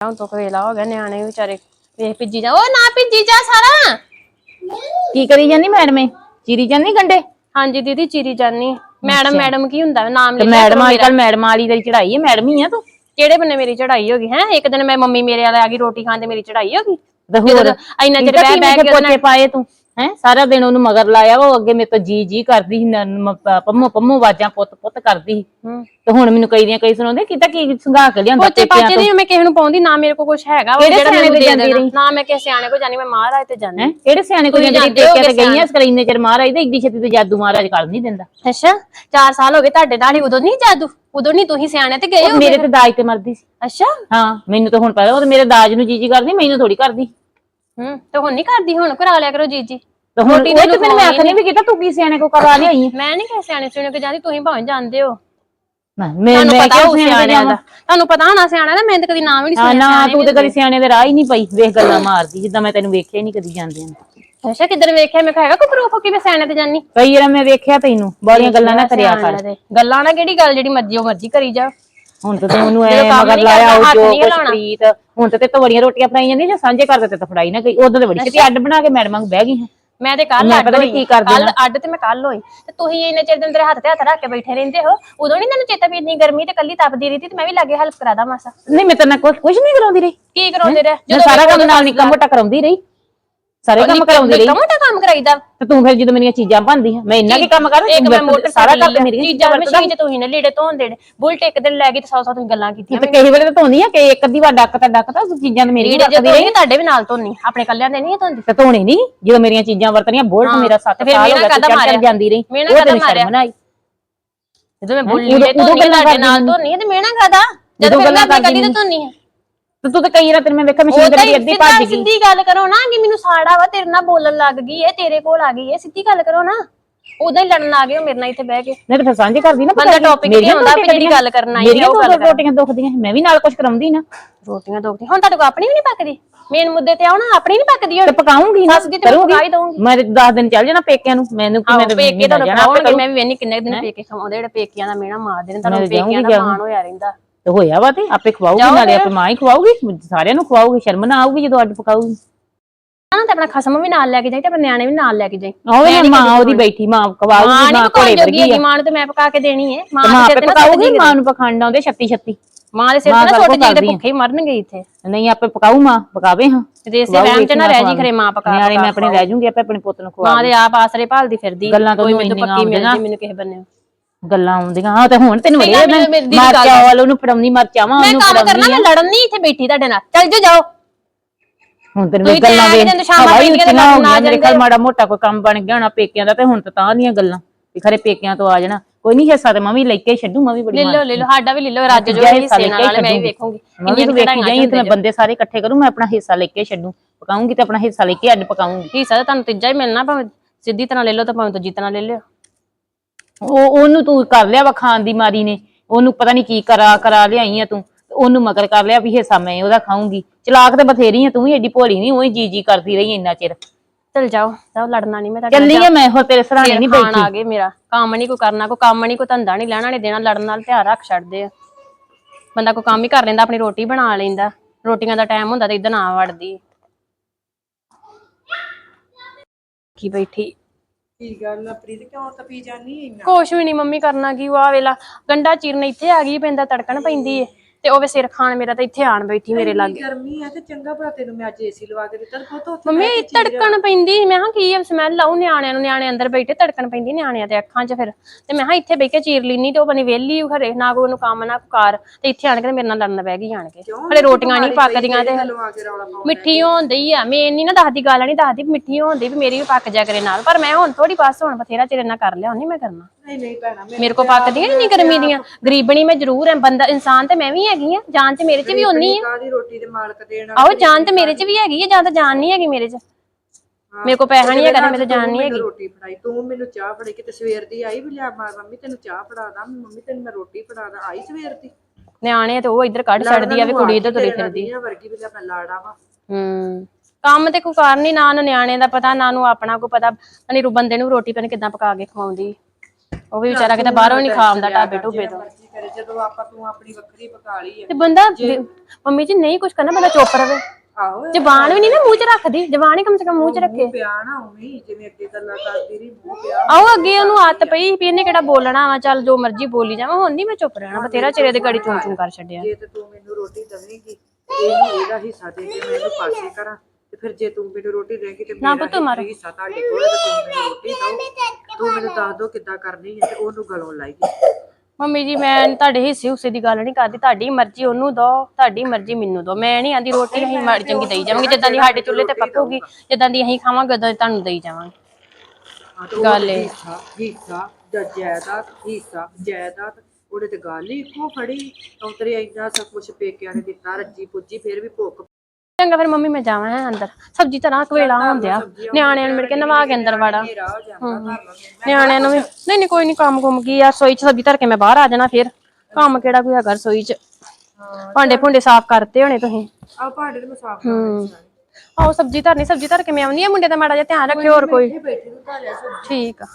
ਹੁਣ ਤੋਂ ਵੇਲਾ ਹੋ ਗਿਆ ਨਿਆਣੇ ਵਿਚਾਰੇ। ਵੇਖ ਭਿੱਜੀ ਜਾ ਓ ਨਾ ਭਿੱਜੀ ਜਾ ਸਾਰਾ। ਕੀ ਕਰੀ ਜਾਂਦੀ ਮੈਡਮੇ ਚੀਰੀ ਜਾਂਦੀ ਗੰਡੇ? ਹਾਂਜੀ ਦੀਦੀ ਚੀਰੀ ਜਾਨੀ ਮੈਡਮ ਮੈਡਮ ਕੀ ਹੁੰਦਾ ਨਾਮ ਤੇ ਲਿਖਿਆ ਮੈਡਮ ਕਰੋ ਮੇਰਾ। ਮੈਡਮ ਵਾਲੀ ਤੇਰੀ ਚੜਾਈ ਹੈ ਮੈਡਮ ਹੀ ਆ ਤੂੰ? ਕਿਹੜੇ ਬੰਨੇ ਮੇਰੀ ਚੜਾਈ ਹੋ ਗਈ ਹੈ? ਇੱਕ ਦਿਨ ਮੈਂ ਮੰਮੀ ਮੇਰੇ ਵਾਲੇ ਆ ਗਈ ਰੋਟੀ ਖਾਣ ਤੇ ਮੇਰੀ ਚੜਾਈ ਹੋ ਗਈ। ਤੇ ਹੋਰ ਜਦੋਂ ਇੰਨਾ ਚਿਰ ਬਹਿ ਕੀ ਬਹਿ ਕੇ ਪੋਚੇ ਪਾਏ ਤੂੰ? ਹੈ ਸਾਰਾ ਦਿਨ ਉਹਨੂੰ ਮਗਰ ਲਾਇਆ ਵਾ ਉਹ ਅੱਗੇ ਮੇਰੇ ਤੋਂ ਜੀ ਜੀ ਕਰਦੀ ਸੀ ਨ- ਪ- ਪੰਮੋ ਪੰਮੋ ਵਾਜਾਂ ਪੁੱਤ ਪੁੱਤ ਕਰਦੀ ਸੀ। ਤੇ ਹੁਣ ਮੈਨੂੰ ਕਈ ਦੀਆਂ ਕਈ ਸੁਣਾਉਂਦੇ ਕਿਤਾ ਕੀ ਸੰਘਾ ਕੇ ਲਿਆਂਦਾ ਪੋਚੇ ਪੇਕਿਆਂ ਪਾਚੇ ਤੋਂ? ਦੀ ਮੈਂ ਕਿਸੇ ਨੂੰ ਪਾਉਂਦੀ ਨਾ ਮੇਰੇ ਕੋਲ ਕੁਝ ਹੈਗਾ ਵਾ ਕਿਹੜੇ ਜਿਹੜਾ ਸਿਆਣੇ ਮੈਨੂੰ ਦੇ ਦੇ ਜਾਂਦੀ ਦੇਣਾ ਰਹੀ? ਨਾ ਮੈਂ ਕਿਸੇ ਸਿਆਣੇ ਕੋ ਜਾਣੀ ਮੈਂ ਮਹਾਰਾਜ ਤੇ ਜਾਣੀ ਹੈ? ਕਿਹੜੇ ਸਿਆਣੇ ਕੋਈ ਤੁਸੀਂ ਜਿਹੜੀ ਜਾਂਦੇ ਪੇਕਿਆਂ ਹੋਗੇ ਤੇ ਗਈਆਂ ਸਕਰੀਨੇ ਚਿਰ ਮਹਾਰਾਜ ਤੇ ਇੱਡੀ ਛੇਤੀ ਤੇ ਜਾਦੂ ਮਹਾਰਾਜ ਕਰ ਨਹੀਂ ਦਿੰਦਾ। ਅੱਛਾ 4 ਸਾਲ ਹੋ ਗਏ ਤੁਹਾਡੇ ਦਾੜੀ ਉਦੋਂ ਨਹੀਂ ਜਾਦੂ? ਉਦੋਂ ਨਹੀਂ ਤੁਸੀਂ ਸਿਆਣੇ ਤੇ ਗਏ ਉਹ ਹੋ ਮੇਰੇ ਤੇ ਦਾਜ ਤੇ ਮਰਦੀ ਸੀ। ਅੱਛਾ। ਹਾਂ ਮੈਨੂੰ ਤਾਂ ਹੁਣ ਪਤਾ ਉਹ ਤੇ ਮੇਰੇ ਦਾਜ ਨੂੰ ਜੀ ਜੀ ਕਰਦੀ ਮੈਨੂੰ ਥੋੜੀ ਕਰਦੀ। ਹੂੰ ਤੇ ਹੁਣ ਨਹੀਂ ਕਰਦੀ ਹੁਣ ਕਰਾ ਲਿਆ ਕਰੋ ਜੀ ਜੀ ਤੇ ਹੁਣ ਉਹ ਰੋਟੀ ਤੇ ਮੈਂ ਆਖਣੀ ਵੀ ਕੀਤਾ ਤੂੰ ਕੀ ਸਿਆਣੇ ਕੋ ਕਰਵਾ ਲਿਆਈ ਹੈ ਮੈਂ ਨਹੀਂ ਕਿਸੇ ਸਿਆਣੇ ਸੁਣੇ ਕੋ ਜਾਂਦੀ ਤੁਸੀਂ ਭਾਵੇਂ ਜਾਂਦੇ ਹੋ। ਮੈਂ ਮੈਂ ਤੁਹਾਨੂੰ ਪਤਾ ਹੋ ਸਿਆਣੇ ਸਿਆਣਿਆਂ ਦਾ। ਤੁਹਾਨੂੰ ਪਤਾ ਹੋਣਾ ਸਿਆਣਾ ਦਾ ਮੈਂ ਤਾਂ ਕਦੀ ਨਾਮ ਵੀ ਨਹੀਂ ਹਾਂ ਸੁਣਿਆ ਨਾ ਤੂੰ ਤੇ ਕਦੀ ਸਿਆਣੇ ਦੇ ਰਾਹ ਹੀ ਨਹੀਂ ਪਈ ਵੇਖ ਗੱਲਾਂ ਮਾਰਦੀ ਜਿੱਦਾਂ ਮੈਂ ਤੈਨੂੰ ਵੇਖਿਆ ਨਹੀਂ ਕਦੀ ਜਾਂਦੇ ਨੂੰ। ਅੱਛਾ ਕਿੱਧਰ ਵੇਖਿਆ? ਮੈਂ ਕਹਾਂਗਾ ਕੋਈ ਪ੍ਰੂਫ ਕਿ ਮੈਂ ਸਿਆਣੇ ਤੇ ਜਾਨੀ ਕਈ ਵਾਰ ਮੈਂ ਵੇਖਿਆ ਤੈਨੂੰ ਬੜੀਆਂ ਗੱਲਾਂ ਨਾ ਕਰਿਆ ਕਰ। ਗੱਲਾਂ ਨਾ ਕਿਹੜੀ ਗੱਲ ਜਿਹੜੀ ਮਰਜ਼ੀ ਉਹ ਮਰਜ਼ੀ ਕਰੀ ਜਾ। ਹੁਣ ਤੇ ਤੂੰ ਉਹਨੂੰ ਐ ਜਦੋਂ ਕੰਮ ਮਗਰ ਨਹੀਂ ਲਾਇਆ ਕਰਦਾ, ਉਹ ਹੱਥ ਜੋ ਨਹੀਂ ਕੁਛ ਹਿਲਾਉਣਾ। ਪ੍ਰੀਤ ਹੁਣ ਤੇ ਤੇ ਤੋਂ ਬੜੀਆਂ ਰੋਟੀਆਂ ਫੜਾਈ ਜਾਂਦੀਆਂ ਜਾਂ ਸਾਂਝੇ ਕਰਦੇ ਤੇ ਤਾਂ ਫੜਾਈ ਨਾ ਗਈ ਉਦੋਂ ਤੇ ਬੜੀ ਛੇਤੀ ਅੱਡ ਬਣਾ ਕੇ ਮੈਡਮਾਂ ਨੂੰ ਬਹਿ ਗਈ ਹਾਂ। ਮੈਂ ਤੇ ਕੱਲ ਮੈਂ ਅੱਡ ਪਤਾ ਨੀ ਹੋਈ ਕੀ ਕਰ ਕੱਲ ਦੇਣਾ। ਅੱਡ ਤੇ ਮੈਂ ਕੱਲ ਹੋਈ ਤੇ ਤੁਸੀਂ ਇੰਨੇ ਚਿਰ ਦਿਨ ਤੇਰੇ ਹੱਥ ਤੇ ਹੱਥ ਰੱਖ ਕੇ ਬੈਠੇ ਰਹਿੰਦੇ ਹੋ ਉਦੋਂ ਨਹੀਂ ਤੁਹਾਨੂੰ ਚੇਤਾ ਵੀ ਇੰਨੀ ਗਰਮੀ ਤੇ ਕੱਲੀ ਤਪਦੀ ਰਹੀ ਤੇ ਮੈਂ ਵੀ ਲਾਗੇ ਹੈਲਪ ਕਰਾਦਾ ਮਾਸਾ। ਨਹੀਂ ਮੈਂ ਤਾਂ ਨਾ ਕੁਛ ਨਹੀਂ ਕਰਾਉਂਦੀ ਰਹੀ। ਕੀ ਕਰਾਉਂਦੇ ਰਹੇ? ਮੈਂ ਸਾਰਾ ਕੰਮ ਨਾਲ ਨਿੱਕਾ ਮੋਟਾ ਕਰਾਉਂਦੀ ਰਹੀ। ਸਾਰੇ ਕੰਮ ਕਰਾਉਂਦੀ ਰਹੀ ਕਮੋਟਾ ਕੰਮ ਕਰਾਈਦਾ? ਤੇ ਤੂੰ ਫਿਰ ਜਦੋਂ ਮੇਰੀਆਂ ਚੀਜ਼ਾਂ ਬਣਦੀਆਂ ਮੈਂ ਇੰਨਾ ਕੀ ਕੰਮ ਕਰ ਇੱਕ ਮੈਂ ਮੋਟਰ ਸਾਰਾ ਕਰ ਮੇਰੀਆਂ ਚੀਜ਼ਾਂ ਮਸ਼ੀਨ ਚ ਤੁਸੀਂ ਨੇ ਲੀੜੇ ਧੋਣ ਦੇਣੇ ਬੁਲਟ ਇੱਕ ਦਿਨ ਲੈ ਗਈ ਤੇ ਸੌ ਸੌ ਤੁਸੀਂ ਗੱਲਾਂ ਕੀਤੀਆਂ ਤੇ ਕਈ ਵੇਲੇ ਤਾਂ ਧੋਂਦੀ ਆ ਕਿ ਇੱਕ ਅੱਧੀ ਵਾਰ ਡੱਕ ਤਾਂ ਡੱਕ ਤਾਂ ਚੀਜ਼ਾਂ ਤੇ ਮੇਰੀਆਂ ਰੱਖਦੀ ਰਹੀ। ਧੋਣੀ ਤੁਹਾਡੇ ਵੀ ਨਾਲ ਧੋਣੀ ਆਪਣੇ ਕੱਲਿਆਂ ਦੇ ਨਹੀਂ ਧੋਂਦੀ? ਤੇ ਧੋਣੇ ਨਹੀਂ ਜਦੋਂ ਮੇਰੀਆਂ ਚੀਜ਼ਾਂ ਵਰਤਣੀਆਂ ਬੋਲਟ ਮੇਰਾ 7 ਤੇ ਫਿਰ ਸਾਲ ਹੋ ਚੜ ਮਾਰਿਆ। ਜਾਂਦੀ ਰਹੀ ਉਹ ਕਦਮ ਤੈਨੂੰ ਸ਼ਰਮ ਨਾ ਆਈ ਜਦੋਂ ਮੈਂ ਬੁਲ ਉਦੋਂ- ਲੀੜੇ ਧੋਣੀ ਤੁਹਾਡੇ ਨਾਲ। ਧੋਣੀ ਤੇ ਮੇਣਾ ਕਾਦਾ ਜਦੋਂ ਗੱਲਾਂ ਮੈਂ ਕਰਦੀ ਤਾਂ ਧੋਣੀ ਹੈ ਤੇ ਤੂੰ ਤਾਂ ਕਈ ਵਾਰ ਮੈਂ ਵੇਖਿਆ ਮਸ਼ੀਨ ਤੇ ਅੱਧੀ ਭੱਜ ਗਈ। ਸਿੱਧੀ ਗੱਲ ਕਰੋ ਨਾ ਕਿ ਮੈਨੂੰ ਸਾੜਾ ਵਾ ਤੇਰੇ ਨਾਲ ਬੋਲਣ ਲੱਗ ਗਈ ਏ ਤੇਰੇ ਕੋਲ ਆ ਗਈ ਏ। ਸਿੱਧੀ ਗੱਲ ਕਰੋ ਨਾ। ਉਦਾਂ ਹੀ ਲੜਨ ਆ ਗਏ ਹੋ ਮੇਰੇ ਨਾਲ ਇੱਥੇ ਬਹਿ ਕੇ। ਨਹੀਂ ਤੇ ਫਿਰ ਸਾਂਝੇ ਕਰਦੀ ਨਾ ਬੰਦਾ ਪਤਾ ਕੀ, topic ਤੇ ਹੁੰਦਾ ਵੀ ਜਿਹੜੀ ਗੱਲ ਕਰਨਾ ਹੀ ਮੇਰੀਆਂ ਉਹ ਗੱਲ ਦੋ ਰੋਟੀਆਂ ਦੁਖਦੀਆਂ ਮੈਂ ਵੀ ਨਾਲ ਕੁਝ ਕਰਾਉਂਦੀ ਨਾ। ਰੋਟੀਆਂ ਦੋਗਦੀ ਹੁਣ ਤੁਹਾਡੇ ਕੋਲ ਆਪਣੀ ਵੀ ਨਹੀਂ ਪੱਕਦੀ? ਮੇਨ ਮੁੱਦੇ ਤੇ ਆਉ ਨਾ ਆਪਣੀ ਨਹੀਂ ਪੱਕਦੀ ਤੇ ਪਕਾਉਂਗੀ ਨਾ ਸੱਸ ਦੀ ਤੇ ਮੈਂ ਕਰੂੰਗੀ। ਪਕਾ ਹੀ ਦਊਂਗੀ। ਮੈਂ 10 ਦਿਨ ਚੱਲ ਜਾਣਾ ਪੇਕਿਆਂ ਨੂੰ ਮੈਨੂੰ ਕਿ ਮੈਂ ਪੇਕੇ ਤੁਹਾਨੂੰ ਕਰੂੰ। ਮੈਂ ਵੀ ਵੇਨੀ ਕਿੰਨੇ ਦਿਨ ਪੇਕੇ ਖਵਾਉਂਦੇ ਜਿਹੜੇ ਪੇਕਿਆਂ ਦਾ ਮੇਣਾ ਮਾਰਦੇ ਨੇ ਤੁਹਾਨੂੰ ਪੇਕਿਆਂ ਦਾ। ਮਾਣ ਹੋਇਆ ਰਹਿੰਦਾ। ਤੇ ਹੋਇਆ ਵਾ ਤੇ ਆਪੇ ਖਵਾਉਗੀ ਜਾਓ ਨਾਲੇ ਫਿਰ। ਆਪੇ ਮਾਂ ਹੀ ਖਵਾਉਗੀ ਸਾਰਿਆਂ ਨੂੰ ਖਵਾਉਗੀ ਸ਼ਰਮ ਨਾ ਆਊਗੀ ਜਦੋਂ ਅੱਡ ਪਕਾਉਗੀ ਨਾ ਤੇ ਆਪਣਾ ਖਸਮ ਵੀ ਨਾਲ ਲੈ ਕੇ ਜਾਈ ਤੇ ਆਪਣੇ ਨਿਆਣੇ ਵੀ ਨਾਲ ਲੈ ਕੇ ਜਾਈ। ਉਹ ਵੀ ਮਾਂ ਉਹਦੀ ਬੈਠੀ ਮਾਂ ਖਵਾਉਗੀ ਮਾਂ ਜੋਗੀ ਵਰਗੀ ਆ। ਮਾਂ ਨੂੰ ਤੇ ਮੈਂ ਪਕਾ ਕੇ ਦੇਣੀ ਹੈ। ਮਾਂ ਤੇ ਮਾਂ ਦੇ ਆਪੇ ਨਾ ਪਕਾਉਗੀ ਮਾਂ ਨੂੰ ਪਖੰਡ ਆਉਂਦੇ ਛੱਤੀ ਛੱਤੀ ਮਾਂ ਦੇ ਸਿਰ ਤੇ ਨਾ ਛੋਟੇ ਜਿਹੇ ਆ। ਭੁੱਖੇ ਹੀ ਮਰਨਗੇ ਇੱਥੇ। ਨਹੀਂ ਆਪੇ ਪਕਾਉ ਮਾਂ ਪਕਾਵੇ ਹਾਂ। ਤੇ ਇਸੇ ਵਹਿਮ ਚ ਨਾ ਰਹਿ ਜੀ ਖਰੇ ਮਾਂ ਪਕਾ ਨਿਆਣੇ ਮੈਂ ਆਪਣੇ ਲੈ ਜੂੰਗੀ ਆਪੇ ਆਪਣੇ ਪੁੱਤ ਨੂੰ ਖਵਾ ਮਾਂ ਦੇ ਆਪ ਆਸਰੇ ਭਾਲਦੀ ਫਿਰਦੀ। ਗੱਲਾਂ ਤਾਂ ਕੋਈ ਮੈਨੂੰ ਪੱਕੀ ਮਿਲ। ਜੀ ਮੈਨੂੰ ਕਿਸੇ ਬੰਨੇ। ਗੱਲਾਂ ਆਉਂਦੀਆਂ। ਹਾਂ ਤੇ ਹੁਣ ਤੈਨੂੰ ਨਹੀਂ, ਬੜੇ ਮੈਨੂੰ- ਮੇਰੀ ਦੀਦੀ ਮਰਚਾ ਗੱਲ- ਵਾਲ ਉਹਨੂੰ ਫੜਾਉਣੀ ਮਰਚਾ ਵਾ ਮੈਂ ਉਹਨੂੰ ਕੰਮ ਕਰਨਾ ਫੜਾਉਣੀ ਮੈਂ ਲੜਨ ਨਹੀਂ ਇੱਥੇ ਬੈਠੀ ਤੁਹਾਡੇ ਨਾਲ। ਚੱਲ ਜੋ ਜਾਓ। ਹੁਣ ਤੈਨੂੰ ਤੁਸੀਂ ਗੱਲਾਂ ਸ਼ਾਮਾਂ ਹਵਾਈ ਪੈਂਦੀਆਂ ਤਾਂ ਹੋ ਨਾ ਗਈਆਂ ਮੇਰੇ ਜਾਂਦੇ। ਹੋ। ਮਾੜਾ ਮੋਟਾ ਕੋਈ ਕੰਮ ਬਣ ਗਿਆ ਹੋਣਾ ਪੇਕਿਆਂ ਦਾ ਤੇ ਹੁਣ ਤਾਂ ਤਾਂ ਦੀਆਂ ਗੱਲਾਂ ਵੀ ਖਰੇ ਪੇਕਿਆਂ ਤੋਂ ਆ ਜਾਣਾ। ਕੋਈ ਨਹੀਂ ਹਿੱਸਾ ਤੇ ਮੈਂ ਵੀ ਲੈ ਕੇ ਛੱਡੂ ਮੈਂ ਵੀ ਬੜੀ ਲੈ ਲਓ ਲੈ ਲਓ ਸਾਡਾ ਵੀ ਲੈ ਲਓ ਰੱਜ ਜੋ ਹਿੱਸੇ ਲੈ ਨਾਲ ਕੇ ਮੈਂ ਵੀ। ਵੇਖੂੰਗੀ। ਮੈਂ ਵੀ ਤੂੰ ਵੇਖੀ ਜਾਈਂ ਤੇ ਮੈਂ ਬੰਦੇ ਸਾਰੇ ਇਕੱਠੇ ਕਰੂੰ ਮੈਂ ਆਪਣਾ ਹਿੱਸਾ ਲੈ ਕੇ ਛੱਡੂ। ਪਕਾਉਂਗੀ ਤੇ ਆਪਣਾ ਹਿੱਸਾ ਲੈ ਕੇ ਅੱਡ ਪਕਾਉਂਗੀ। ਹਿੱਸਾ ਤਾਂ ਤੁਹਾਨੂੰ ਤੀਜਾ ਹੀ ਮਿਲਣਾ ਭਾਵੇਂ ਸਿੱਧੀ ਤਰ੍ਹਾਂ ਲੈ ਲਓ ਤਾਂ ਭਾਵੇਂ ਦੂਜੀ ਤਰ੍ਹਾਂ ਲੈ ਲਿਓ। ਉਹ ਉਹਨੂੰ ਤੂੰ ਕਰ ਲਿਆ ਵਾ ਖਾਣ ਦੀ ਮਾਰੀ ਨੇ। ਉਹਨੂੰ ਪਤਾ ਨਹੀਂ ਕੀ ਕਰਾ ਕਰਾ ਲਿਆਈ ਆ ਤੂੰ। ਤੇ ਉਹਨੂੰ ਮਗਰ ਕਰ ਲਿਆ ਵੀ ਹਿੱਸਾ ਮੈਂ ਉਹਦਾ ਖਾਊਂਗੀ। ਚਲਾਕ ਤੇ ਬਥੇਰੀ ਆ ਤੂੰ ਵੀ ਐਡੀ ਭੋਲੀ ਨਹੀਂ ਉਹੀ ਜੀ ਜੀ ਕਰਦੀ ਰਹੀ ਇੰਨਾ ਚਿਰ। ਚਲ ਜਾਓ ਜਾਓ ਲੜਨਾ ਨਹੀਂ ਮੈਂ ਤੁਹਾਡੇ ਚੱਲੀ ਆ ਮੈਂ ਹੋਰ ਤੇਰੇ ਸਰਾਣੇ ਨਹੀਂ ਬੈਠੀ। ਆ ਗਏ ਮੇਰਾ ਕੰਮ ਨਹੀਂ ਕੋਈ ਕਰਨਾ ਕੋਈ ਕੰਮ ਨਹੀਂ ਕੋਈ ਧੰਦਾ ਨਹੀਂ ਲੈਣਾ ਨਹੀਂ ਦੇਣਾ ਲੜਨ ਨਾਲ ਧਿਆਨ ਰੱਖ ਛੱਡਦੇ ਆ। ਬੰਦਾ ਕੋਈ ਕੰਮ ਹੀ ਕਰ ਲੈਂਦਾ ਆਪਣੀ ਰੋਟੀ ਬਣਾ ਲੈਂਦਾ। ਰੋਟੀਆਂ ਦਾ ਟਾਈਮ ਹੁੰਦਾ ਤੇ ਇਦਾਂ ਨਾ ਵੜਦੀ। ਕੀ ਬੈਠੀ? ਕੀ ਗੱਲ ਆ ਪ੍ਰੀਤ? ਕਿਉਂ ਤਪੀ ਜਾਨੀ ਇੰਨਾ? ਕੁਛ ਵੀ ਨਹੀਂ ਮੰਮੀ ਕਰਨਾ ਕੀ ਵਾ ਵੇਲਾ ਗੰਡਾ ਚੀਰਨ ਇੱਥੇ ਆ ਗਈ, ਪੈਂਦਾ ਤੜਕਣ ਪੈਂਦੀ ਏ। ਤੇ ਉਹ ਵੇ ਸਿਰ ਖਾਣ ਮੇਰਾ ਤਾਂ ਇੱਥੇ ਆਣ ਬੈਠੀ ਮੇਰੇ ਲਾਗੇ। ਗਰਮੀ ਆ ਤੇ ਚੰਗਾ ਭਲਾ ਤੈਨੂੰ ਮੈਂ ਅੱਜ ਏਸੀ ਲਵਾ ਕੇ ਦਿੱਤਾ ਤੇ ਪੁੱਤ ਉੱਥੇ ਮੰਮੀ। ਤੜਕਣ ਪੈਂਦੀ। ਮੈਂ ਕਿਹਾ ਕੀ ਸਮੈਲ ਆਉ ਨਿਆਣਿਆਂ ਨੂੰ ਨਿਆਣੇ ਅੰਦਰ ਬੈਠੇ ਤੜਕਣ ਪੈਂਦੀ ਨਿਆਣਿਆਂ ਦੇ ਅੱਖਾਂ 'ਚ ਫਿਰ। ਤੇ ਮੈਂ ਕਿਹਾ ਇੱਥੇ ਬਹਿ ਕੇ ਚੀਰ ਲੈਣੀ ਤੇ ਉਹ ਬਣੀ ਵਿਹਲੀ ਘਰੇ ਨਾ ਕੋਈ ਉਹਨੂੰ ਕੰਮ ਨਾ ਕਾਰ। ਤੇ ਇੱਥੇ ਆਣ ਕੇ ਮੇਰੇ ਨਾਲ ਲੜਨ ਬਹਿ ਗਈ ਆਣ ਕੇ। ਹਲੇ ਰੋਟੀਆਂ ਨਹੀਂ ਪੱਕਦੀਆਂ ਤੇ ਲਵਾ ਕੇ ਰੌਲਾ ਪਾਉਣਾ ਮਿੱਠੀ ਹੁੰਦੀ ਆ। ਮੈਂ ਨਹੀਂ ਨਾ ਦੱਸਦੀ ਗੱਲ ਨਹੀਂ ਦੱਸਦੀ ਮਿੱਠੀ ਹੁੰਦੀ ਵੀ ਮੇਰੀ ਵੀ ਪੱਕ ਜਾ ਕਰੇ ਨਾਲ। ਪਰ ਮੈਂ ਹੁਣ ਥੋੜੀ ਬਸ ਹੁਣ ਬਥੇਰਾ ਚਿਰ ਇੰਨਾ ਕਰ ਲਿਆ ਹੁਣ ਨਹੀਂ ਮੈਂ ਕਰਨਾ। ਨਹੀਂ ਨਹੀਂ ਭੈਣਾ ਮੇਰੇ ਕੋ ਪੱਕਦੀਆਂ ਨਹੀਂ ਗਰਮੀ ਦੀਆਂ। ਗਰੀਬਣੀ ਮੈਂ ਜ਼ਰੂਰ ਐ ਬੰਦਾ ਇਨਸਾਨ ਤੇ ਮੈਂ ਵੀ ਹੈਗੀ ਆ ਜਾਨ ਤੇ ਮੇਰੇ 'ਚ ਵੀ ਉਨੀ ਆ। ਕਾਦੀ ਰੋਟੀ ਦੇ ਮਾਲਕ ਦੇਣ ਆਹੋ ਜਾਨ ਤੇ ਮੇਰੇ 'ਚ ਵੀ ਹੈਗੀ ਆ ਜਾਂ ਤਾਂ ਜਾਨ ਨਹੀਂ ਹੈਗੀ ਮੇਰੇ 'ਚ। ਮੇਰੇ ਕੋ ਪੈਸਾ ਨਹੀਂ ਹੈਗਾ ਤੇ ਮੇਰੇ ਤੋਂ ਜਾਨ ਨਹੀਂ ਹੈਗੀ। ਰੋਟੀ ਫੜਾਈ ਤੂੰ ਮੈਨੂੰ ਚਾਹ ਫੜੀ ਕਿਤੇ ਸਵੇਰ ਦੀ ਆਈ ਵੀ ਲਿਆ ਮਾਰ ਮੰਮੀ ਤੈਨੂੰ ਚਾਹ ਫੜਾ ਦਾਂ ਮੰਮੀ ਤੈਨੂੰ ਮੈਂ ਰੋਟੀ ਫੜਾ ਦਾਂ ਆਈ ਸਵੇਰ ਦੀ। ਨਿਆਣੇ ਤੇ ਉਹ ਇੱਧਰ ਕੱਢ ਛੱਡਦੀ ਆ ਵੀ ਕੁੜੀ ਇੱਧਰ ਤੁਰੀ ਫਿਰਦੀ। ਦੀਆਂ ਵਰਗੀ ਵੀ ਲਿਆ ਮੈਂ ਲਾੜਾ ਵਾ। ਹੂੰ ਕੰਮ ਤੇ ਕੋਈ ਕਾਰ ਨਹੀਂ ਨਾ ਨੂੰ ਨਿਆਣੇ ਦਾ ਪਤਾ ਨਾ ਨੂੰ ਆਪਣਾ ਕੋਈ ਪਤਾ ਰੂ ਬੰਦੇ ਨੂੰ ਰੋਟੀ ਪਾਣੀ ਕਿੱਦਾਂ ਪਕਾ ਕੇ ਖਵਾਉਂਦੀ। ਉਹ ਵੀ ਵਿਚਾਰਾ ਕਿਤੇ ਬਾਹਰੋਂ ਨਹੀਂ ਖਾਉਂਦਾ ਢਾਬੇ ਢੁੱਬੇ ਤੋਂ। ਫਿਰ ਜਦੋਂ ਆਪਾਂ ਤੂੰ ਆਪਣੀ ਵੱਖਰੀ ਪਕਾ ਲਈ ਤੇ ਬੰਦਾ ਮੰਮੀ ਜੀ ਨਹੀਂ ਕੁਝ ਕਰਨਾ ਬੰਦਾ ਚੁੱਪ ਰਵੇ। ਆਹੋ ਜ਼ਬਾਨ ਵੀ ਨਹੀਂ ਨਾ ਮੂੰਹ 'ਚ ਰੱਖਦੀ। ਜ਼ਬਾਨ ਹੀ ਕਮ ਸੇ ਕਮ ਮੂੰਹ 'ਚ ਰੱਖੇ ਮੂੰਹ ਪਿਆ ਨਾ ਉਵੇਂ ਹੀ ਜਿਵੇਂ ਅੱਗੇ ਗੱਲਾਂ ਕਰਦੀ ਰਹੀ ਮੂੰਹ ਪਿਆ ਆਓ ਅੱਗੇ ਉਹਨੂੰ ਆਦਤ ਪਈ ਵੀ ਇਹਨੇ ਕਿਹੜਾ ਬੋਲਣਾ ਵਾ ਚੱਲ ਜੋ ਮਰਜ਼ੀ ਬੋਲੀ ਜਾਵਾਂ ਹੁਣ ਨਹੀਂ ਮੈਂ ਚੁੱਪ ਰਹਿਣਾ ਬਥੇਰਾ ਚਿਰੇ ਦੇ ਗੜੀ ਚੂੰ ਚੂੰ ਕਰ ਛੱਡਿਆ। ਜੇ ਤੇ ਤੂੰ ਮੈਨੂੰ ਰੋਟੀ ਦੇਵੇਂਗੀ ਇਹਨੂੰ ਇਹਦਾ ਹਿੱਸਾ ਦੇ ਕੇ ਮੈਂ ਇਹਨੂੰ ਪਾਸੇ ਕਰਾਂ ਤੇ ਫਿਰ ਜੇ ਤੂੰ ਮੈਨੂੰ ਰੋਟੀ ਦੇਂਗੀ ਤੇ ਮੇਰਾ ਪੁੱਤ ਮਾਰੋ। ਹਿੱਸਾ ਤੁਹਾਡੇ ਕੋਲ ਹੈ ਤੇ ਤੂੰ ਮੈਨੂੰ ਰੋਟੀ ਦੋ ਤੂੰ ਮੈਨੂੰ ਦੱਸ ਦੋ ਕਿੱਦਾਂ ਕਰਨੀ ਹੈ ਤੇ ਉਹਨੂੰ ਗਲੋਂ ਲਾਏਗੀ ਮੰਮੀ ਜੀ, ਮੈਂ ਤੁਹਾਡੇ ਹਿੱਸੇ ਹੁੱਸੇ ਦੀ ਗੱਲ ਨਹੀਂ ਕਰਦੀ। ਤੁਹਾਡੀ ਮਰਜ਼ੀ ਉਹਨੂੰ ਦੋ, ਤੁਹਾਡੀ ਮਰਜ਼ੀ ਮੈਨੂੰ ਦੋ। ਮੈਂ ਨਹੀਂ ਆਂਦੀ ਰੋਟੀ ਅਸੀਂ ਮਾੜੀ ਚੰਗੀ ਦੇਈ ਜਾਵਾਂਗੇ। ਜਿੱਦਾਂ ਦੀ ਸਾਡੇ ਚੁੱਲ੍ਹੇ ਤੇ ਪੱਕੂਗੀ, ਜਿੱਦਾਂ ਦੀ ਅਸੀਂ ਖਾਵਾਂਗੇ, ਉਦਾਂ ਦੀ ਤੁਹਾਨੂੰ ਦੇਈ ਜਾਵਾਂਗੇ। ਹਾਂ ਤੇ ਹਿੱਸਾ ਹਿੱਸਾ, ਜਾਂ ਜਾਇਦਾਦ, ਹਿੱਸਾ, ਜਾਇਦਾਦ। ਉਹਦੇ ਤੇ ਗੱਲ ਹੀ ਇੱਕੋ ਫੜੀ ਔਤਰੇ ਇੰਨਾ ਸਭ ਕੁਝ ਪੇਕਿਆਂ ਨੇ ਦਿੱਤਾ, ਰੱਜੀ ਪੁੱਜੀ, ਫਿਰ ਵੀ ਭੁੱਖ ਚੰਗਾ ਫਿਰ ਮੰਮੀ ਮੈਂ ਜਾਵਾਂ ਹੈ ਅੰਦਰ ਸਬਜ਼ੀ ਤਰ੍ਹਾਂ ਕਵੇਲਾ ਹੁੰਦਿਆ ਨਿਆਣਿਆਂ ਨੂੰ ਮਿਲ ਕੇ ਨਵਾ ਕੇ ਅੰਦਰ ਵਾੜਾ ਨਿਆਣਿਆਂ ਨੂੰ ਵੀ ਨਹੀਂ ਨਹੀਂ ਕੋਈ ਨਹੀਂ ਕੰਮ ਕੁਮ ਕੀ ਆ ਸੋਈ ਚ ਸਬਜ਼ੀ ਧਰ ਕੇ ਮੈਂ ਬਾਹਰ ਆ ਜਾਣਾ ਫਿਰ ਕੰਮ ਕਿਹੜਾ ਕੋਈ ਹੈਗਾ ਰਸੋਈ ਚ ਭਾਂਡੇ ਭੁੰਡੇ ਸਾਫ਼ ਕਰਤੇ ਹੋਣੇ ਤੁਸੀਂ ਆ ਭਾਂਡੇ ਤੇ ਮੈਂ ਸਾਫ਼ ਹੂੰ ਆਓ ਸਬਜ਼ੀ ਧਰਨੀ ਸਬਜ਼ੀ ਧਰ ਕੇ ਮੈਂ ਆਉਂਦੀ ਆ ਮੁੰਡੇ ਦਾ ਮਾੜਾ ਜਿਹਾ ਧਿਆਨ ਰੱਖਿਓ ਹੋਰ ਕੋਈ ਬੈਠੀ ਨੂੰ ਧਾਰਿਆ ਸਬਜ਼ੀ ਠੀਕ ਆ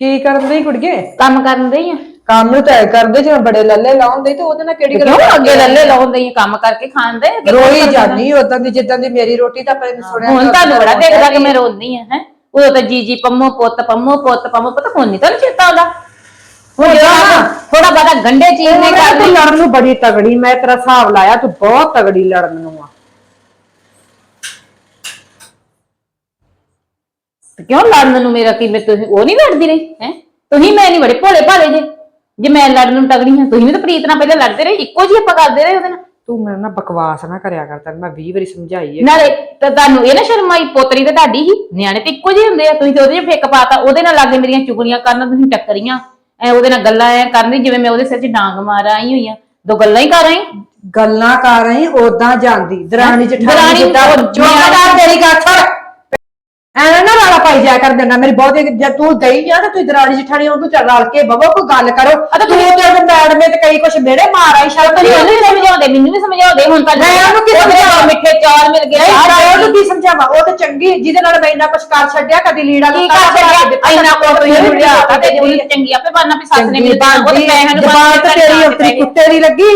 ਕੀ ਕਰਨ ਦੀ ਕੁੜੀਏ? ਕੰਮ ਕਰਨ ਦੇ ਆ। ਕੰਮ ਨੂੰ ਤੈ ਕਰਦੇ ਜਿਵੇਂ ਬੜੇ ਲੱਲੇ ਲਾਉਂਦੇ ਤੇ ਉਹਦੇ ਨਾਲ ਕਿਹੜੀ ਗੱਲ ਕਿਉਂ ਅੱਗੇ ਲੱਲੇ ਲਾਉਂਦੇ ਆ ਕੰਮ ਕਰਕੇ ਖਾਂਦੇ ਆ। ਰੋਈ ਜਾਨੀ ਉਦਾਂ ਦੀ ਜਿੱਦਾਂ ਦੀ ਮੇਰੀ ਰੋਟੀ ਤਾਂ ਪਹਿਲੇ ਸੁਣਿਆ ਹੁਣ ਤੁਹਾਨੂੰ ਬੜਾ ਦੇਖਦਾ ਕਿ ਮੈਂ ਰੋਂਦੀ ਆ ਹੈ। ਉਦੋਂ ਤਾਂ ਜੀ ਜੀ ਪੰਮੋ ਪੁੱਤ ਪੰਮੋ ਪੁੱਤ ਪੰਮੋ ਪੁੱਤ ਹੁਣ ਨਹੀਂ ਤੁਹਾਨੂੰ ਚੇਤਾ ਆਉਂਦਾ। ਹੁਣ ਜਿਹੜਾ ਥੋੜਾ ਬਾਦਾ ਗੰਡੇ ਚੀਜ਼ ਨੇ ਕਰ ਲੜਨ ਨੂੰ ਬੜੀ ਤਗੜੀ ਮੈਂ ਤੇਰਾ ਹਿਸਾਬ ਲਾਇਆ ਤੂੰ ਬਹੁਤ ਤਗੜੀ ਲੜਨ ਨੂੰ ਆ। ਕਿਉਂ ਲੜਨ ਨੂੰ ਮੇਰਾ ਕੀ ਮੈਂ ਤੁਸੀਂ ਉਹ ਨਹੀਂ ਲੜਦੀ ਰਹੀ ਹੈ? ਤੁਸੀਂ ਮੈਂ ਨਹੀਂ ਬੜੇ ਭੋਲੇ ਭਾਲੇ ਜੇ। ਜੇ ਮੈਂ ਲੜਨ ਨੂੰ ਤਗੜੀ ਹਾਂ ਤੁਸੀਂ ਵੀ ਤਾਂ ਪ੍ਰੀਤ ਨਾਲ ਪਹਿਲਾਂ ਲੜਦੇ ਰਹੇ ਇੱਕੋ ਜਿਹੀ ਆਪਾਂ ਕਰਦੇ ਰਹੇ ਉਹਦੇ ਨਾਲ। ਤੂੰ ਮੇਰੇ ਨਾਲ ਬਕਵਾਸ ਨਾ ਕਰਿਆ ਕਰ ਤੈਨੂੰ ਮੈਂ 20 ਵਾਰੀ ਸਮਝਾਈ ਹੈ। ਨਾਲੇ ਤਾਂ ਤੁਹਾਨੂੰ ਇਹ ਨਾ ਸ਼ਰਮ ਆਈ ਪੋਤਰੀ ਤੇ ਤੁਹਾਡੀ ਹੀ ਨਿਆਣੇ ਤੇ ਇੱਕੋ ਜਿਹੇ ਹੁੰਦੇ ਆ। ਤੁਸੀਂ ਤੇ ਉਹਦੇ 'ਚ ਫਿੱਕ ਪਾਤਾ ਉਹਦੇ ਨਾਲ ਲੱਗੇ ਮੇਰੀਆਂ ਚੁਗਲੀਆਂ ਕਰਨ ਤੁਸੀਂ ਟੱਕਰੀਆਂ। ਐ ਉਹਦੇ ਨਾਲ ਗੱਲਾਂ ਐ ਕਰਨੀ ਜਿਵੇਂ ਮੈਂ ਉਹਦੇ ਸਿਰ 'ਚ ਡਾਂਗ ਮਾਰ ਆਈ ਹੋਈ ਆ। ਦੋ ਗੱਲਾਂ ਹੀ ਕਰ ਆਈ। ਗੱਲਾਂ ਕਰ ਰਹੀ ਉਦਾਂ ਜਾਂਦੀ। ਦਰਾਣੀ ਦਰਾਣੀ ਜਠਾਣੀ ਜਿੱਦਾਂ ਚੋਕਦਾਰ ਤੇਰੀ ਗੱਲ ਛੱਡ ਐਵੇਂ ਨਾ ਰਾਲਾ ਪਾਈ ਜਾਇਆ ਕਰ ਦੇਣਾ ਮੇਰੀ ਬਹੁਤ ਜੇ ਤੂੰ ਗਈ ਆ ਤਾਂ ਤੂੰ ਦਰਾਣੀ ਜਠਾਣੀ ਉਹਨੂੰ ਚੱਲ ਰਲ ਕੇ ਬਵੋ ਕੋਈ ਗੱਲ ਕਰੋ। ਤਾਂ ਤੂੰ ਤੇ ਮੈਡਮੇ ਤੇ ਕਈ ਕੁਛ ਮੇਰੇ ਮਾਰ ਆਈ ਸ਼ਰਮ ਨਹੀਂ ਉਹਨੂੰ ਵੀ ਸਮਝਾਉਂਦੇ ਮੈਨੂੰ ਵੀ ਸਮਝਾਉਂਦੇ। ਹੁਣ ਤਾਂ ਮੈਂ ਉਹਨੂੰ ਕੀ ਉਹਦੇ ਸਮਝਾਵਾਂ? ਮਿੱਠੇ ਚੌਲ ਮਿਲ ਗਏ ਨਹੀਂ ਉਹਨੂੰ ਕੀ ਸਮਝਾਵਾਂ? ਉਹ ਤਾਂ ਚੰਗੀ ਜਿਹਦੇ ਨਾਲ ਮੈਂ ਇੰਨਾ ਕੁਛ ਕਰ ਛੱਡਿਆ ਕਦੀ ਲੀੜਾ ਕੀ ਕਰ ਛੱਡਿਆ? ਇੰਨਾ ਕੋਟ ਕੋਈ ਹੋਈ ਲਿਆ ਤੇ ਉਹਨੂੰ ਚੰਗੀ ਆਪੇ ਬਾਨਾ ਵੀ ਸੱਸ ਨੇ ਚੰਗੀ ਮੈਨੂੰ ਤਾਂ ਉਹ ਬਣਦੀ ਪੈਸਿਆਂ ਨੂੰ ਤੇ ਤੇਰੀ ਉਤਰੀ ਕੁੱਤੇ ਦੀ ਲੱਗੀ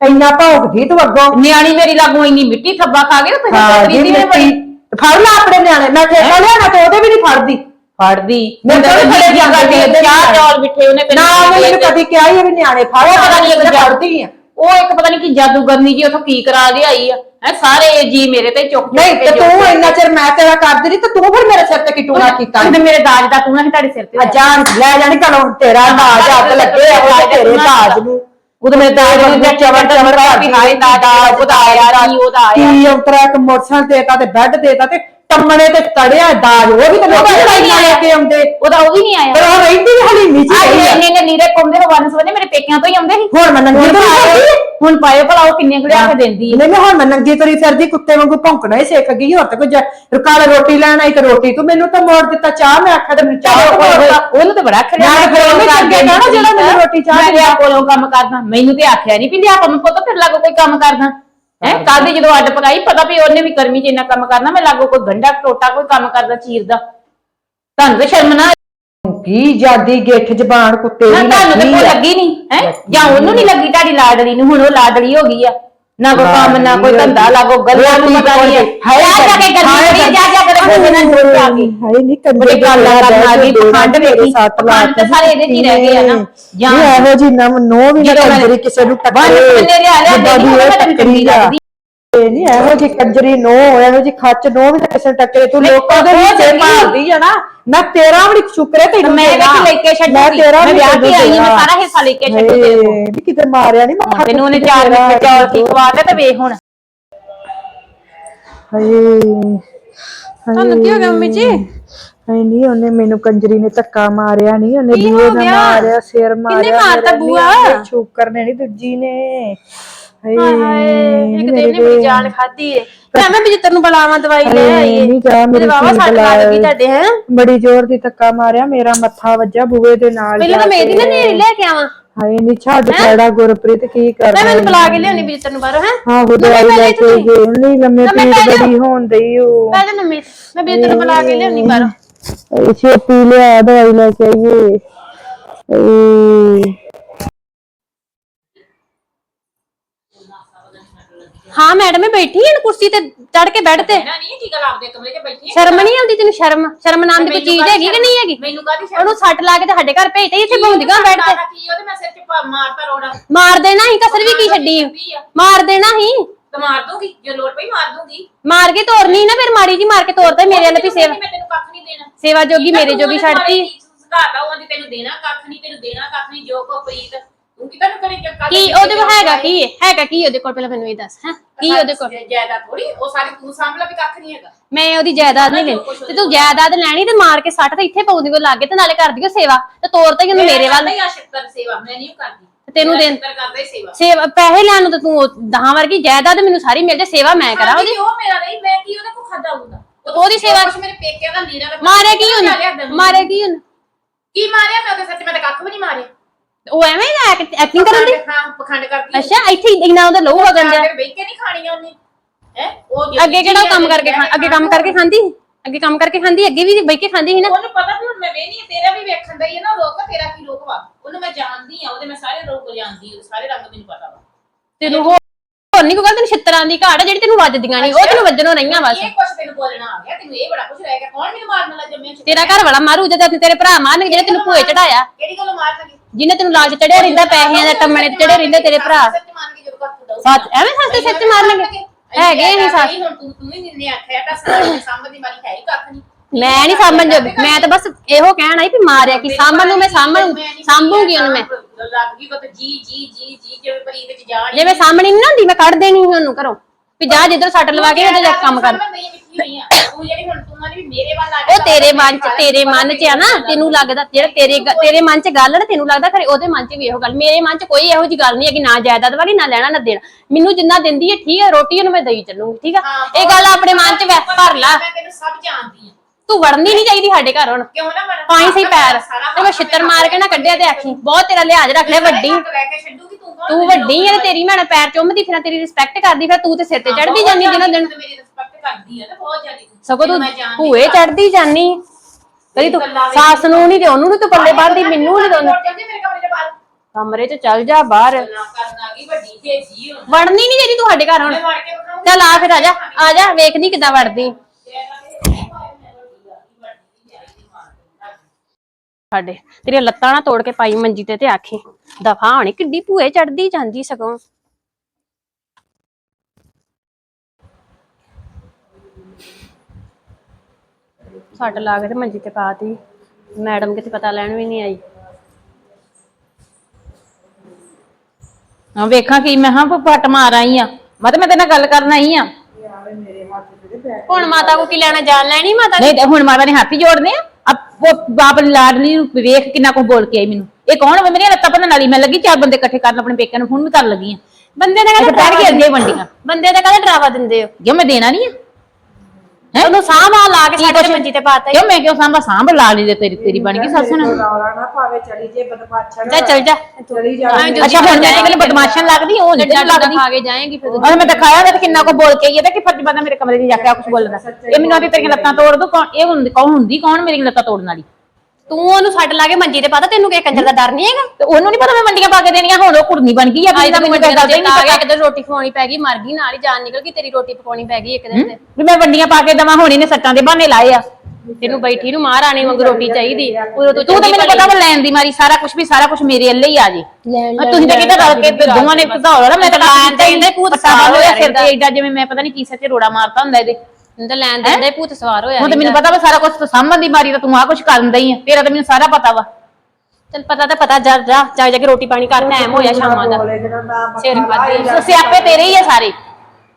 ਇੰਨਾ ਭੌਂਕਦੀ ਤੂੰ ਅੱਗੋਂ। ਨਿਆਣੀ ਮੇਰੀ ਲਾਗੋਂ ਇੰਨੀ ਮਿੱਟੀ ਥੱਬਾ ਖਾ ਗਈ ਤੇ ਪਤਰੀ ਜੀ ਦੀ ਨੇ ਮਿੱਟੀ। ਬੜੀ ਫੜ ਲੈ ਆਪਣੇ ਨਿਆਣੇ। ਮੈਂ ਠੇਕਾ ਲਿਆ ਨਾ ਤੇ ਉਹਦੇ ਵੀ ਨਹੀਂ ਫੜਦੀ। ਫੜਦੀ। ਮੈਂ ਤਾਂ ਤਾਂ ਫੜੇ ਜਾਂਦੇ ਨੇ, ਚਾਹ ਚੌਲ ਮਿੱਠੇ ਉਹਨੇ ਨਾ ਉਹਨੇ ਮੈਨੂੰ ਕਦੀ ਕਿਹਾ ਹੀ ਆ ਵੀ ਨਿਆਣੇ ਫੜ ਉਹ ਪਤਾ ਨਹੀਂ ਇੱਕ ਫੜਦੀ ਆ। ਉਹ ਇੱਕ ਪਤਾ ਨਹੀਂ ਕੀ ਜਾਦੂਗਰਨੀ ਜੀ ਉਥੋਂ ਕੀ ਕਰਾ ਲਿਆਈ ਆ। ਹੈ ਸਾਰੇ ਜੀ ਮੇਰੇ ਤੇ ਚੁੱਕ ਨਹੀਂ ਕੇ ਤੇ ਤੂੰ ਇੰਨਾ ਚਿਰ ਮੈਂ ਤੇਰਾ ਕਰਦੀ ਰਹੀ ਤੇ ਤੂੰ ਫਿਰ ਮੇਰੇ ਸਿਰ ਤੇ ਕੀ ਟੂਣਾ ਕੀਤਾ? ਤੇ ਮੇਰੇ ਦਾਜ ਦਾ ਤੂੰ ਨਾ ਤੁਹਾਡੇ ਸਿਰ ਤੇ ਆ ਜਾਣ ਲੈ ਜਾਣੀ ਕਲੋਂ ਤੇਰਾ ਦਾਜ ਹੱਥ ਲੱਗੇ ਆ ਤੇਰੇ ਦਾਜ ਨੂੰ। ਉਹਦੇ ਮੇਰੇ ਦਾਜ ਨੂੰ ਜੇ ਚਵਰ ਚਵਰ ਕਰਦੀ ਹਾਏ ਦਾਜ ਉਹਦਾ ਆਇਆ ਨਹੀਂ ਉਹਦਾ ਆਇਆ। ਕੀ ਉਤਰਾ ਇੱਕ ਮੋਟਰਸਾਈਕਲ ਦੇਤਾ ਤੇ ਬੈੱਡ ਦੇਤਾ ਤੇ ਟੰਮਣੇ ਤੇ ਤੜਿਆ ਦਾਜ ਉਹ ਵੀ ਤੇ ਲੋਕਾਂ ਉਹਦਾ ਨੇ ਨਹੀਂ ਲੈ ਕੇ ਆਉਂਦੇ। ਉਹਦਾ ਉਹ ਵੀ ਨਹੀਂ ਆਇਆ। ਪਰ ਉਹ ਰਹਿੰਦੀ ਵੀ ਹਲੀਮੀ ਚ ਆਹ ਰਹੀ ਆ। ਇੰਨੇ ਇੰਨੇ ਲੀੜੇ ਪਾਉਂਦੇ ਹੋ ਵੰਨ ਸਵਨੇ ਮੇਰੇ ਪੇਕਿਆਂ ਤੋਂ ਹੀ ਆਉਂਦੇ ਸੀ। ਹੁਣ ਮੈਂ ਨੰਗੀ ਤੁਰੀ ਫਿਰਦੀ ਹੁਣ ਪਾਇਓ ਭਲਾ ਉਹ ਕਿੰਨੇ ਕੁ ਲਿਆ ਕੇ ਦਿੰਦੀ ਹੈ ਨਹੀਂ ਨਹੀਂ ਹੁਣ ਮੈਂ ਨੰਗੀ ਤੁਰੀ ਫਿਰਦੀ ਕੁੱਤੇ ਵਾਂਗੂ ਭੌਂਕਣਾ ਹੀ ਸਿੱਖ ਗਈ ਹੋਰ ਤਾਂ ਕੁਝ ਰੁਕਾਲ ਰੋਟੀ ਲੈਣ ਆਈ ਤੇ ਰੋਟੀ ਤੂੰ ਮੈਨੂੰ ਤਾਂ ਮੋੜ ਦਿੱਤਾ ਚਾਹ ਮੈਂ ਆਖਿਆ ਤੇ ਮੈਨੂੰ ਚਾਹ ਕੋਈ ਉਹਨੂੰ ਤੇ ਬੜਾ ਖੜਿਆ ਮੈਂ ਫਿਰ ਉਹਨੂੰ ਚੰਗੇ ਨਾ ਨਾ ਜਿਹੜਾ ਮੈਨੂੰ ਰੋਟੀ ਚਾਹ ਮੈਂ। ਲਿਆ ਕੋਲੋਂ ਕੰਮ ਕਰਦਾ। ਮੈਨੂੰ ਤੇ ਆਖਿਆ ਨਹੀਂ ਵੀ ਲਿਆ ਕੰਮ ਪੁੱਤ ਫਿਰ ਲਾਗੋ ਕੋਈ ਕੰਮ ਕਰਦਾ। ਹੈ ਕੱਲ ਦੀ। ਜਦੋਂ ਅੱਡ ਪਕਾਈ ਪਤਾ ਵੀ ਉਹਨੇ ਵੀ ਗਰਮੀ 'ਚ ਇੰਨਾ ਕੰਮ ਕਰਨਾ ਮੈਂ ਲਾਗੋ ਕੋਈ ਗੰਡਾ ਟੋਟਾ ਕੋਈ ਕੰਮ ਕਰਦਾ ਚੀਰਦਾ ਤੁਹਾਨੂੰ ਤੇ ਸ਼ਰਮ ਨਾ ਕੀ ਜਾਦੀ ਗਿੱਠ ਜ਼ਬਾਨ ਕੁੱਤੇ ਨਾ ਦੀ ਤੁਹਾਨੂੰ ਤੇ ਲੱਗੀ ਕੋਈ ਆ। ਲੱਗੀ ਨਹੀਂ ਹੈ? ਜਾਂ ਉਹਨੂੰ ਨਹੀਂ ਲੱਗੀ ਤੁਹਾਡੀ ਲਾਡਲੀ ਨੂੰ ਹੁਣ ਉਹ ਲਾਡਲੀ ਹੋ ਗਈ ਆ। ਨਾ ਕੋਈ ਕੰਮ ਨਾ ਕੋਈ ਧੰਦਾ ਲਾਗੋ ਗੱਲਾਂ ਨੂੰ ਪਤਾ ਨਹੀਂ ਹੈ। ਜਾ ਜਾ ਕੇ ਗਰਮੀ ਬੜੀ ਜਾ ਜਾ ਕੇ ਰੱਖੋ ਨਾ ਜੋੜ ਜਾ ਕੇ ਹਾਏ ਨਹੀਂ ਬੜੀ ਗੱਲ ਆ ਕਰਨ ਆ ਗਈ ਪਖੰਡ ਵੇਖੀ। ਸੱਤ ਲਾ ਤਾਂ ਸਾਰੇ ਇਹਦੇ ਹੀ ਰਹਿ ਗਏ ਆ ਨਾ। ਜਾਂ ਇਹੋ ਜੀ ਨਾ ਨੋ ਵੀ ਨਾ ਕੰਜਰੀ ਕਿਸੇ ਨੂੰ ਟੱਕਰੇ। ਬੰਨੇ ਲਿਆ ਲਿਆ ਜਿੱਦਾਂ ਦੇਣੀ ਦੀ ਉਹ ਇਹ ਟੱਕਰੀ ਆ। ਲੱਗਦੀ ਇਹ ਨਹੀਂ ਇਹੋ ਜੀ ਕੰਜਰੀ ਨੋ ਇਹੋ ਜੀ ਖੱਚ ਨੋ ਵੀ ਕਿਸੇ ਨੂੰ ਟੱਕਰੇ ਤੂੰ ਲੋਕਾਂ ਦੇ ਉਹ ਵਿੱਚ। ਮਾਰਦੀ ਆ ਨਾ ਮੈਂ ਤੇਰਾ ਵੀ ਸ਼ੁਕਰੇ ਤੈਨੂੰ ਮੈਂ। ਕਿਹਾ ਲੈ ਕੇ ਛੱਡੂਗੀ ਮੈਂ ਤੇਰਾ ਮੈਂ ਵੀ ਵਿਆਹ ਕੇ ਆਈ ਹਾਂ ਮੈਂ। ਸਾਰਾ ਹਿੱਸਾ ਲੈ ਕੇ ਛੱਡੂ ਤੇਰੇ ਕੋਲ ਵੀ ਕਿਤੇ ਮਾਰਿਆ ਨਹੀਂ ਮੈਂ ਤੈਨੂੰ ਉਹਨੇ ਚਾਰ ਮਿੰਟ ਚੌਲ ਕੀ ਖਵਾਤੇ ਤੇ ਵੇਖ ਹੁਣ ਹਾਏ ਤੁਹਾਨੂੰ ਕੀ ਹੋ ਗਿਆ ਮੰਮੀ ਜੀ ਹਾਏ ਨਹੀਂ ਉਹਨੇ ਮੈਨੂੰ ਕੰਜਰੀ ਨੇ ਧੱਕਾ ਮਾਰਿਆ ਨਹੀਂ ਉਹਨੇ ਹੋ ਬੂਏ ਨਾਲ? ਮਾਰਿਆ ਸਿਰ ਮਾਰਿਆ ਮਾਰਤਾ? ਉਹਨੇ ਸ਼ੂਕਰ ਨੇ ਨਹੀਂ ਦੂਜੀ ਨੇ ਹਾਏ ਹਾਏ ਇੱਕ ਦਿਨ ਨੇ ਬੜੀ ਜਾਨ ਖਾਦੀ ਏ। ਮੈਂ ਮੈਂ ਬਜਿੱਤਰ ਨੂੰ ਬੁਲਾਵਾਂ ਦਵਾਈ ਲੈ ਆਈਏ। ਨਹੀਂ ਜਾ ਮੇਰੀ ਵਾਵਾ ਧੀ ਸੱਟ ਬੁਲਾ ਲੱਗ ਗਈ ਤੁਹਾਡੇ ਹੈ? ਬੜੀ ਜ਼ੋਰ ਦੀ ਧੱਕਾ ਮਾਰਿਆ ਮੇਰਾ ਮੱਥਾ ਵੱਜਾ ਬੂਹੇ ਦੇ ਨਾਲ ਪਹਿਲਾਂ ਤਾਂ ਮੇਰੀ ਨਾ ਨੇਰੀ ਲੈ ਕੇ ਆਵਾਂ। ਹਾਏ ਨਹੀਂ ਛੱਡ ਛੜਾ ਗੁਰਪ੍ਰੀਤ ਕੀ ਮੈਂ ਕਰਨਾ ਮੈਨੂੰ ਬੁਲਾ ਕੇ ਲਿਆਉਣੀ ਬਜਿੱਤਰ ਨੂੰ ਬਾਹਰੋਂ ਹੈ? ਹਾਂ ਉਹ ਦਵਾਈ ਲੈ ਕੇ ਗਏ ਨਹੀਂ ਲੰਮੇ ਪੀੜ। ਬੜੀ ਹੋਣ ਦਈ ਉਹ ਪੈ ਜਾ ਨੰਮੀ ਮੈਂ ਬਜਿੱਤਰ ਨੂੰ ਬੁਲਾ ਕੇ ਲਿਆਉਣੀ ਬਾਹਰੋਂ। ਇਸੇ ਪੀ ਲਿਆ ਦਵਾਈ ਲੈ ਕੇ ਆਈਏ। ਏ। ਹਾਂ ਮੈਡਮ ਮੈਂ ਬੈਠੀ ਹਾਂ ਕੁਰਸੀ ਤੇ ਚੜ ਕੇ ਬੈੱਡ ਤੇ। ਨਾ ਨਹੀਂ ਕੀ ਗੱਲ ਆਪਦੇ ਕਮਰੇ 'ਚ ਬੈਠੀ? ਸ਼ਰਮ ਨਹੀਂ ਆਉਂਦੀ ਤੈਨੂੰ? ਸ਼ਰਮ? ਸ਼ਰਮ ਨਾਮ ਦੀ ਕੋਈ ਚੀਜ਼ ਹੈਗੀ ਕਿ ਨਹੀਂ ਹੈਗੀ? ਮੈਨੂੰ ਕਾਦੀ ਉਹਨੂੰ ਸੱਟ ਲਾ ਕੇ ਤੇ ਸਾਡੇ ਘਰ ਇੱਥੇ ਬੈੱਡ ਤੇ। ਕੀ ਉਹਦੇ ਮੈਂ ਸਿਰ 'ਚ ਪਾ- ਮਾਰਤਾ ਰੋੜਾ। ਮਾਰ ਦੇਣਾ ਹੀ ਕਸਰ ਵੀ ਕੀ ਛੱਡੀ ਮਾਰ ਦੇਣਾ ਹੀ ਤੇ ਮਾਰ ਦੂੰਗੀ ਜੇ ਲੋੜ ਪਈ ਮਾਰ ਦੂੰਗੀ। ਮਾਰ ਕੇ ਤੋਰਨੀ ਨਾ ਫਿਰ ਮਾੜੀ ਜੀ ਮਾਰ ਕੇ ਤੋਰਦੇ ਮੇਰੇ ਵਾਲੇ ਵੀ ਸੇਵਾ। ਮੈਂ ਤੈਨੂੰ ਕੱਖ ਨਹੀਂ ਦੇਣਾ। ਸੇਵਾ ਜੋਗੀ ਮੇਰੇ ਜੋਗੀ ਛੱਡਤੀ। ਸੁਧਾਰਦਾ ਉਹ ਆਂਦੀ ਤੈਨੂੰ ਦੇਣਾ ਕੱਖ ਨਹੀਂ ਤੈਨੂੰ ਦੇਣਾ ਕੱਖ ਨਹੀਂ ਜੋ ਕੋ ਪ੍ਰੀਤ ਤੂੰ ਕਿਤਾ ਕਰੇ ਕੀ ਉਹਦੇ ਕੋਲ ਹੈਗਾ ਕੀ? ਹੈ ਹੈਗਾ ਕੀ ਉਹਦੇ ਕੋਲ? ਪਹਿਲਾਂ ਮੈਨੂੰ ਇਹ ਦੱਸ ਹੈ? ਕੀ ਉਹਦੇ ਕੋਲ? ਜਾਇਦਾ ਥੋੜੀ ਉਹ ਸਾਰੀ ਤੂੰ ਸਾਂਭਲਾ ਵੀ ਕੱਖ ਨਹੀਂ ਹੈਗਾ। ਮੈਂ ਉਹਦੀ ਜਾਇਦਾਦ ਨਹੀਂ ਲੈਣੀ। ਤੇ ਤੂੰ ਜਾਇਦਾਦ ਲੈਣੀ ਤੇ ਮਾਰ ਕੇ ਸੱਟ ਤੇ ਇੱਥੇ ਪਾਉਂਦੀ ਕੋ ਲਾਗੇ ਤੇ ਨਾਲੇ ਕਰਦੀ ਉਹ ਸੇਵਾ। ਤੇ ਤੋਰ ਤੇ ਉਹਨੂੰ ਮੇਰੇ ਵੱਲ। ਨਹੀਂ ਆਸ਼ਿਕਰ ਸੇਵਾ ਮੈਂ ਨਹੀਂ ਕਰਦੀ। ਤੇ ਤੈਨੂੰ ਦੇਣ ਕਰਦਾ ਹੀ ਸੇਵਾ। ਸੇਵਾ ਪੈਸੇ ਲੈਣ ਨੂੰ ਤੇ ਤੂੰ ਉਹ ਦਹਾਂ ਵਰਗੀ ਜਾਇਦਾਦ ਮੈਨੂੰ ਸਾਰੀ ਮਿਲ ਜਾ ਸੇਵਾ ਮੈਂ ਕਰਾਂ ਉਹਦੀ। ਉਹ ਮੇਰਾ ਨਹੀਂ? ਮੈਂ ਕੀ ਉਹਦੇ ਕੋ ਖਾਦਾ ਹੁੰਦਾ? ਉਹਦੀ ਸੇਵਾ- ਕੁਛ ਮੇਰੇ ਪੇਕਿਆਂ ਦਾ ਨੀਰਾ ਦਾ ਮਾਰੇ ਕੀ ਉਹਨੂੰ ਦਿੰਦੀ। ਮਾਰੇ ਕੀ ਉਹਨੂੰ? ਕੀ ਮਾਰਿਆ? ਮੈਂ ਉਹਦੇ ਸੱਚ ਮੈਂ ਤਾਂ ਕੱਖ ਵੀ ਨਹੀਂ ਮਾਰਿਆ। ਉਹ ਐਵੇਂ ਐਕਟਿੰਗ ਕਰਨ ਦੀ ਹਾਂ ਪਖੰਡ ਕਰਦੀ ਅੱਛਾ ਇੱਥੇ ਇੰਨਾ ਉਹਦਾ ਲਹੂ ਵਗਣ ਦਿਆ ਬਹਿ ਕੇ ਨਹੀਂ ਖਾਣੀਆਂ ਉਹਨੇ। ਹੈ? ਉਹ ਅੱਗੇ ਕਿਹੜਾ ਕੰਮ ਕਰਕੇ ਖਾ ਅੱਗੇ ਕੰਮ ਕਰਕੇ ਖਾਂਦੀ? ਅੱਗੇ ਕੰਮ ਕਰਕੇ ਖਾਂਦੀ ਅੱਗੇ ਵੀ ਬਈ ਕੇ ਖਾਂਦੀ ਸੀ ਨਾ। ਉਹਨੂੰ ਪਤਾ ਵੀ ਹੁਣ ਮੈਂ ਵੇਹਨੀ ਤੇਰਾ ਵੀ ਵੇਖਣ ਦਾ ਹੀ ਹੈ ਨਾ ਰੋਕ ਤੇਰਾ ਕੀ ਰੋਕ ਵਾ? ਉਹਨੂੰ ਮੈਂ ਜਾਣਦੀ ਆ ਉਹਦੇ ਮੈਂ ਸਾਰੇ ਰੋਕ ਜਾਣਦੀ ਸਾਰੇ ਰੰਗ ਮੈਨੂੰ ਪਤਾ ਵਾ। ਤੈਨੂੰ ਹੋਰ ਹੋਰ ਨਹੀਂ ਕੋਈ ਗੱਲ ਤੈਨੂੰ ਛਿੱਤਰਾਂ ਦੀ ਘਾੜ ਆ ਜਿਹੜੀ ਤੈਨੂੰ ਵੱਜਦੀਆਂ ਨਹੀਂ ਉਹ ਤੈਨੂੰ ਵੱਜਣੋਂ ਰਹੀਆਂ ਬਸ। ਇਹ ਕੁਛ ਤੈਨੂੰ ਬੋਲਣਾ ਆ ਗਿਆ ਤੈਨੂੰ ਇਹ ਬੜਾ ਕੁਛ ਰਹਿ ਗਿਆ ਕੌਣ ਮੈਨੂੰ ਮਾਰਨ ਵਾਲਾ ਜੰਮਿਆ ਛਿੱਤਰ? ਤੇਰਾ ਘਰ ਵਾਲਾ ਮਾਰੂ ਜਦ ਤੇਰੇ ਭਰਾ ਮਾਰਨਗੇ ਜਿਹੜੇ ਤੈਨੂੰ ਭੂਏ ਚੜਾਇਆ। ਕਿਹੜੀ ਗੱਲੋਂ ਮਾਰਨਗੇ ਜਿਹਨੇ ਤੈਨੂੰ ਲਾਲਚ ਚੜਿਆ ਰਹਿੰਦਾ ਪੈਸਿਆਂ ਦਾ ਟੰਮਣੇ ਚੜੇ ਰਹਿੰਦੇ ਤੇਰੇ ਭਰਾ। ਸੱਚ ਮੰਨ ਕੇ ਜਦੋਂ ਕੱਟ ਦਊ ਸੱਚ ਐਵੇਂ ਸੱਚ ਸੱਚ ਮਾਰਨਗੇ ਹੈਗੇ ਨਹੀਂ ਸੱਚ। ਹੁਣ ਤੂੰ ਤੂੰ ਹੀ ਨਿੰਨੇ ਆਖਿਆ ਤਾਂ ਸਾਰੇ ਸਾਹਮਣੇ ਮਾਰੀ ਹੈ ਹੀ ਕੱਖ ਨਹੀਂ ਮੈਂ ਨਹੀਂ ਸਾਂਭਣ ਮੈਂ ਤਾਂ ਬਸ ਇਹੋ ਕਹਿਣਾ ਸੀ ਵੀ ਮਾਰਿਆ ਕਿ ਸਾਂਭਣ ਨੂੰ ਮੈਂ ਸਾਂਭਣ ਸਾਂਭੂਗੀ ਉਹਨੂੰ ਮੈਂ। ਲੱਗ ਗਈ ਕੋ ਤੇ ਜੀ ਜੀ ਜੀ ਜੀ ਜਿਵੇਂ ਪਰੀ ਵਿੱਚ ਜਾਣ ਜੇ ਮੈਂ ਸਾਂਭਣੀ ਨਹੀਂ ਨਾ ਹੁੰਦੀ ਮੈਂ ਕੱਢ ਦੇਣੀ ਸੀ ਉਹਨੂੰ ਘਰੋਂ। ਵੀ ਜਾ ਜਿੱਧਰ ਸੱਟ ਲਵਾ ਕੇ ਉਹਦੇ ਜਾ ਕੇ ਕੰਮ ਕਰ। ਤੂੰ ਜਿਹੜੀ ਹੁਣ ਤੂੰ ਮਾਰੀ ਮੇਰੇ ਵੱਲ ਆ ਉਹ ਤੇਰੇ ਮਨ ਚ ਤੇਰੇ ਮਨ ਚ ਆ ਨਾ ਤੈਨੂੰ ਲੱਗਦਾ ਜਿਹੜਾ ਤੇਰੇ ਗ- ਤੇਰੇ ਮਨ ਚ ਗੱਲ ਨਾ ਤੈਨੂੰ ਲੱਗਦਾ ਖਰੇ ਉਹਦੇ ਮਨ ਚ ਵੀ ਇਹੋ ਗੱਲ। ਮੇਰੇ ਮਨ ਚ ਕੋਈ ਇਹੋ ਜੀ ਗੱਲ ਨਹੀਂ ਹੈ ਕਿ ਨਾ ਜਾਇਦਾਦ ਵਾਲੀ ਨਾ ਲੈਣਾ ਨਾ ਦੇਣਾ। ਮੈਨੂੰ ਜਿੰਨਾ ਦਿੰਦੀ ਹੈ ਠੀਕ ਹੈ ਰੋਟੀ ਉਹਨੂੰ ਮੈਂ ਦੇਈ ਚੱਲੂਗੀ ਠੀਕ ਆ? ਇਹ ਗੱਲ ਆਪਣੇ ਮਨ ਚ ਵੈ ਭਰ ਲਾ। ਮੈਂ ਤੈਨੂੰ ਸਭ ਜਾਣਦੀ ਆ। ਤੂੰ ਵੜਨੀ ਨਹੀਂ ਚਾਹੀਦੀ ਸਾਡੇ ਘਰ ਹੁਣ। ਕਿਉਂ ਨਾ ਮਨ ਪਾਈ ਸਹੀ ਪੈਰ। ਤੇ ਮੈਂ ਛਿੱਤਰ ਮਾਰ ਕੇ ਨਾ ਕੱਢਿਆ ਤੇ ਆਖੀ। ਬਹੁਤ ਤੇਰਾ ਲਿਹਾਜ਼ ਰੱਖ ਲਿਆ ਵੱਡੀ। ਲੈ ਕੇ ਛੱਡੂਗੀ ਤੂੰ ਕੌਣ ਤੂੰ ਵੱਡੀ ਹੈ ਤੇ ਤੇਰੀ ਮੈਂ ਪੈਰ ਚੁੰਮਦੀ ਫਿਰਾਂ ਤੇਰੀ ਰਿਸਪੈਕਟ ਕਰਦੀ ਫਿਰ ਤੂੰ ਤੇ ਸਿਰ ਤੇ ਚੜਦੀ ਜਾਂਦੀ ਦਿਨੋਂ ਦਿਨ। ਮੇਰੀ ਰਿਸਪੈਕਟ ਕਰਦੀ ਆ ਤੇ ਬਹੁਤ ਜ਼ਿਆਦੀ ਸਗੋਂ ਤੂੰ ਮੈਂ ਜਾਣਦੀ ਭੂਏ ਚੜਦੀ ਜਾਨੀ ਕਦੀ ਤੂੰ ਸਾਸ ਨੂੰ ਨਹੀਂ ਤੇ ਉਹਨੂੰ ਨੀ ਤੂੰ ਪੱਲੇ ਬੰਨਦੀ ਮੈਨੂੰ ਨਹੀਂ ਦੋਨੋਂ ਜਾਂਦੀ ਮੇਰੇ ਕਮਰੇ ਦੇ ਬਾਹਰ। ਕਮਰੇ 'ਚ ਚੱਲ ਜਾ ਬਾਹਰ। ਵੜਨੀ ਨਹੀਂ ਜਿਹੜੀ ਤੂੰ ਸਾਡੇ ਘਰ ਹੁਣ। ਚੱਲ ਆ ਫਿਰ ਆ ਜਾ ਆ ਜਾ ਵੇਖਦੀ ਕਿੱਦਾਂ ਵੜਦੀ। ਸਾਡੇ। ਤੇਰੀਆਂ ਲੱਤਾਂ ਨਾ ਤੋੜ ਕੇ ਪਾਈ ਮੰਜੀ ਤੇ ਤੇ ਆਖੀ ਦਫਾ ਹੋਣੀ ਕਿੱਡੀ ਭੂਏ ਚੜਦੀ ਜਾਂਦੀ ਸਗੋਂ। ਸੱਟ ਲਾ ਕੇ ਤੇ ਮੰਜੀ ਤੇ ਪਾਤੀ ਮੈਡਮ ਕਿਤੇ ਪਤਾ ਲੈਣ ਵੀ ਨਹੀਂ ਆਈ। ਹਾਂ ਵੇਖਾਂ ਕੀ ਮੈਂ ਹਾਂ ਪੱਟ ਮਾਰ ਆਈ ਆ। ਮੈਂ ਤੇ ਮੈਂ ਤੇਰੇ ਨਾਲ ਗੱਲ ਕਰਨ ਆਈ ਆ। ਹੁਣ ਮਾਤਾ ਕੋ ਕੀ ਲੈਣਾ ਜਾਣ ਲੈਣੀ ਮਾਤਾ ਨਹੀਂ ਤੇ ਹੁਣ ਮਾਤਾ ਨੇ ਹੱਥ ਹੀ ਜੋੜਨੇ ਆ। ਉਹ ਬਾਪ ਲਾਡਲੀ ਨੂੰ ਵੇਖ ਕਿੰਨਾ ਕੁ ਬੋਲ ਕੇ ਆਈ ਮੈਨੂੰ। ਇਹ ਕੌਣ ਵਾ ਮੇਰੀਆਂ ਲੱਤਾਂ ਭੰਨਣ ਵਾਲੀ। ਮੈਂ ਲੱਗੀ ਚਾਰ ਬੰਦੇ ਇਕੱਠੇ ਕਰਨ ਆਪਣੇ ਪੇਕਿਆਂ ਨੂੰ। ਹੁਣ ਵੀ ਕਰਨ ਲੱਗੀ ਆ। ਬੰਦੇ ਦਾ ਕਹਿੰਦਾ ਬੈਠ ਕੇ ਅੱਗੇ ਵੰਡੀਆਂ ਬੰਦੇ ਦਾ ਕਹਿੰਦਾ ਡਰਾਵਾ ਦਿੰਦੇ ਹੋ ਕਿਉਂ ਮੈਂ ਦੇਣਾ ਨਹੀਂ ਆ? ਉਹਨੂੰ ਲਾ ਕੇ ਸਾਡੇ ਮੰਜੀ ਤੇ ਪਾਤਾ ਕਿਉਂ ਮੈਂ ਕਿਉਂ ਸਾਂਭਾ? ਸਾਂਭ ਲਾ ਲਈ ਤੇ ਤੇਰੀ ਤੇਰੀ ਬਣ ਗਈ ਸੱਸ ਹੁਣ। ਰੌਲਾ ਨਾ ਪਾਵੇ ਚਲੀ ਜੇ ਬਦਮਾਸ਼ਣ ਜਾ ਚੱਲ ਜਾ। ਚਲੀ ਜਾ। ਅੱਛਾ ਹੁਣ ਮੈਂ ਕਿਹਨੇ ਬਦਮਾਸ਼ਨ ਲੱਗਦੀ ਉਹ ਨਹੀਂ ਡੱਡਾ ਤੈਨੂੰ ਲੱਗਦੀ। ਖਾ ਕੇ ਜਾਏਗੀ ਫਿਰ ਔਰ ਮੈਂ ਦਿਖਾਇਆ ਉਹਨੇ ਤੇ ਕਿੰਨਾ ਕੋ ਬੋਲ ਕੇ ਆਈ ਹੈ ਤੇ ਕਿ ਫਰਜ਼ ਬੰਦਾ ਮੇਰੇ ਕਮਰੇ 'ਚ ਜਾ ਕੇ ਕੁਝ ਬੋਲਦਾ ਇਹ ਮੈਨੂੰ ਆਦੀ ਤੇਰੀਆਂ ਲੱਤਾਂ ਤੋੜ ਦੋ ਕੌਣ ਇਹ ਹੁੰਦੀ ਕੌਣ ਹੁੰਦੀ ਕੌਣ ਮੇਰੀਆਂ ਲੱਤਾਂ ਤੋੜਨ ਵਾਲੀ? ਤੂੰ ਉਹਨੂੰ ਸੱਟ ਲਾ ਕੇ ਮੰਜੀ ਤੇ ਪਾਤਾ ਤੈਨੂੰ ਕਿਸੇ ਕੰਜਰ ਦਾ ਡਰ ਨਹੀਂ ਹੈਗਾ? ਤੇ ਉਹਨੂੰ ਨਹੀਂ ਪਤਾ ਮੈਂ ਮੰਡੀਆਂ ਪਾ ਕੇ ਦੇਣੀਆਂ ਹੁਣ ਉਹ ਕੁੜਨੀ ਬਣ ਗਈ ਆ ਕਿਹਦਾ ਤਾਂ ਮੈਨੂੰ ਗੱਲ ਨਹੀਂ ਪਤਾ। ਕਿਤੇ ਰੋਟੀ ਖਵਾਉਣੀ ਪੈ ਗਈ ਮਰ ਗਈ ਨਾਲ ਹੀ ਜਾਨ ਨਿਕਲ ਗਈ ਤੇਰੀ ਰੋਟੀ ਪਕਾਉਣੀ ਪੈ ਗਈ ਇੱਕ ਦਿਨ ਤੇ। ਵੀ ਮੈਂ ਵੰਡੀਆਂ ਪਾ ਕੇ ਦਵਾਂ ਹੁਣ ਇਹਨੇ ਸੱਟਾਂ ਦੇ ਬਹਾਨੇ ਲਾਏ ਆ। ਤੈਨੂੰ ਬੈਠੀ ਨੂੰ ਮਹਾਰਾਣੀ ਵਾਂਗ ਰੋਟੀ ਚਾਹੀਦੀ ਉਦੋਂ ਤੂੰ ਤੂੰ ਤਾਂ ਮੈਨੂੰ ਪਤਾ ਵਾ ਲੈਣ ਦੀ ਮਾਰੀ ਸਾਰਾ ਕੁਝ ਵੀ ਸਾਰਾ ਕੁਝ ਮੇਰੇ ਅੱਲੇ ਹੀ ਆ ਜੇ। ਤੁਸੀਂ ਤਾਂ ਕਿਤੇ ਰਲ ਕੇ ਦੋਵਾਂ ਨੇ ਭਦਾਉ ਨਾ ਮੈਂ ਤਾਂ ਲੈਣ ਭੂਤ ਸਵਾਰ ਹੋਇਆ ਸਿਰ ਤੇ ਏਡਾ ਜਿਵੇਂ ਮੈਂ ਪਤਾ ਨਹੀਂ ਕੀ ਸੱਚੇ ਰੋੜਾ ਮਾਰਤਾ ਹੁੰਦਾ ਇਹਦੇ। ਤਾਂ ਲੈਣ ਦੇਣ ਦੇ ਭੂਤ ਸਵਾਰ ਹੋਇਆ ਹੁਣ ਤਾਂ ਮੈਨੂੰ ਪਤਾ ਵਾ ਸਾਰਾ ਕੁਝ ਸਾਂਭਣ ਦੀ ਮਾਰੀ ਤਾਂ ਤੂੰ ਆ ਕੁਝ ਕਰਨ ਦਈ ਆ। ਤੇਰਾ ਤਾਂ ਮੈਨੂੰ ਸਾਰਾ ਪਤਾ ਵਾ। ਚੱਲ ਪਤਾ ਤਾਂ ਪਤਾ ਜਾ ਜਾ ਜਾ ਜਾ ਕੇ ਰੋਟੀ ਪਾਣੀ ਕਰ ਟਾਈਮ ਹੋਇਆ ਸ਼ਾਮਾਂ ਦਾ। ਸਿਰ ਖਾਦੀ ਸਿਆਪੇ ਤੇਰੇ ਹੀ ਆ ਸਾਰੇ।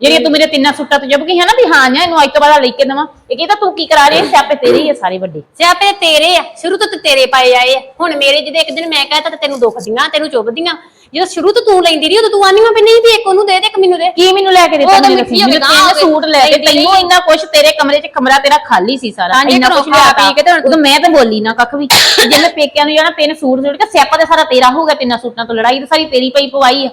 ਜਿਹੜੀਆਂ ਤੂੰ ਮੇਰੇ ਤਿੰਨਾਂ ਸੁੱਟਾਂ ਤੋਂ ਜੁਬ ਗਈ ਹੈ ਨਾ ਵੀ ਹਾਂ ਜਾਂ ਇਹਨੂੰ ਅੱਜ ਤੋਂ ਬਾਅਦ ਲੈ ਕੇ ਦਵਾਂ। ਇਹ ਕੀ ਤਾਂ ਕੀ ਕਰਾ ਰਹੀ ਹੈ? ਸਿਆਪੇ ਤੇਰੇ ਹੀ ਆ ਸਾਰੇ ਵੱਡੇ। ਸਿਆਪੇ ਤੇਰੇ ਆ। ਸ਼ੁਰੂ ਤੋਂ ਤੇ ਤੇਰੇ ਪਾਏ ਆਏ ਆ। ਹੁਣ ਮੇਰੇ ਜਿਹਦੇ ਇੱਕ ਦਿਨ ਮੈਂ ਕਹਤਾ ਤੇ ਤੈਨੂੰ ਦੁਖਦੀਆਂ ਤੈਨੂੰ ਚੁੱਭਦੀਆਂ ਜਦੋਂ ਸ਼ੁਰੂ ਤੋਂ ਤੂੰ ਲੈਂਦੀ ਰਹੀ ਉਦੋਂ ਤੂੰ ਆਨੀ ਮੈਂ ਵੀ ਨਹੀਂ ਵੀ ਇੱਕ ਉਹਨੂੰ ਦੇ ਦੇ ਇੱਕ ਮੈਨੂੰ ਦੇ। ਕੀ ਮੈਨੂੰ ਲੈ ਕੇ ਦਿੱਤਾ ਮੈਨੂੰ ਦੱਸੀ ਮੈਨੂੰ ਤਿੰਨ। ਸੂਟ ਲੈ ਕੇ ਤੈਨੂੰ ਇੰਨਾ ਕੁਛ ਤੇਰੇ ਕਮਰੇ 'ਚ ਕਮਰਾ ਤੇਰਾ ਖਾਲੀ ਸੀ ਸਾਰਾ। ਇੰਨਾ ਖਾ ਲਿਆਤਾ। ਪੀ ਕੇ ਤੇ ਉਦੋਂ ਮੈਂ ਤਾਂ ਬੋਲੀ ਨਾ ਕੱਖ ਵੀ। ਜੇ ਮੈਂ ਪੇਕਿਆਂ ਨੂੰ ਜਾਣਾ ਤਿੰਨ ਸੂਟ ਜੋੜ ਕੇ ਸਿਆਪਾ ਤੇ ਸਾਰਾ ਤੇਰਾ ਹੋ ਗਿਆ ਤਿੰਨਾਂ ਸੂਟਾਂ ਤੋਂ ਲੜਾਈ ਤੇ ਸਾਰੀ ਤੇਰੀ ਪਈ ਪਵਾਈ ਆ।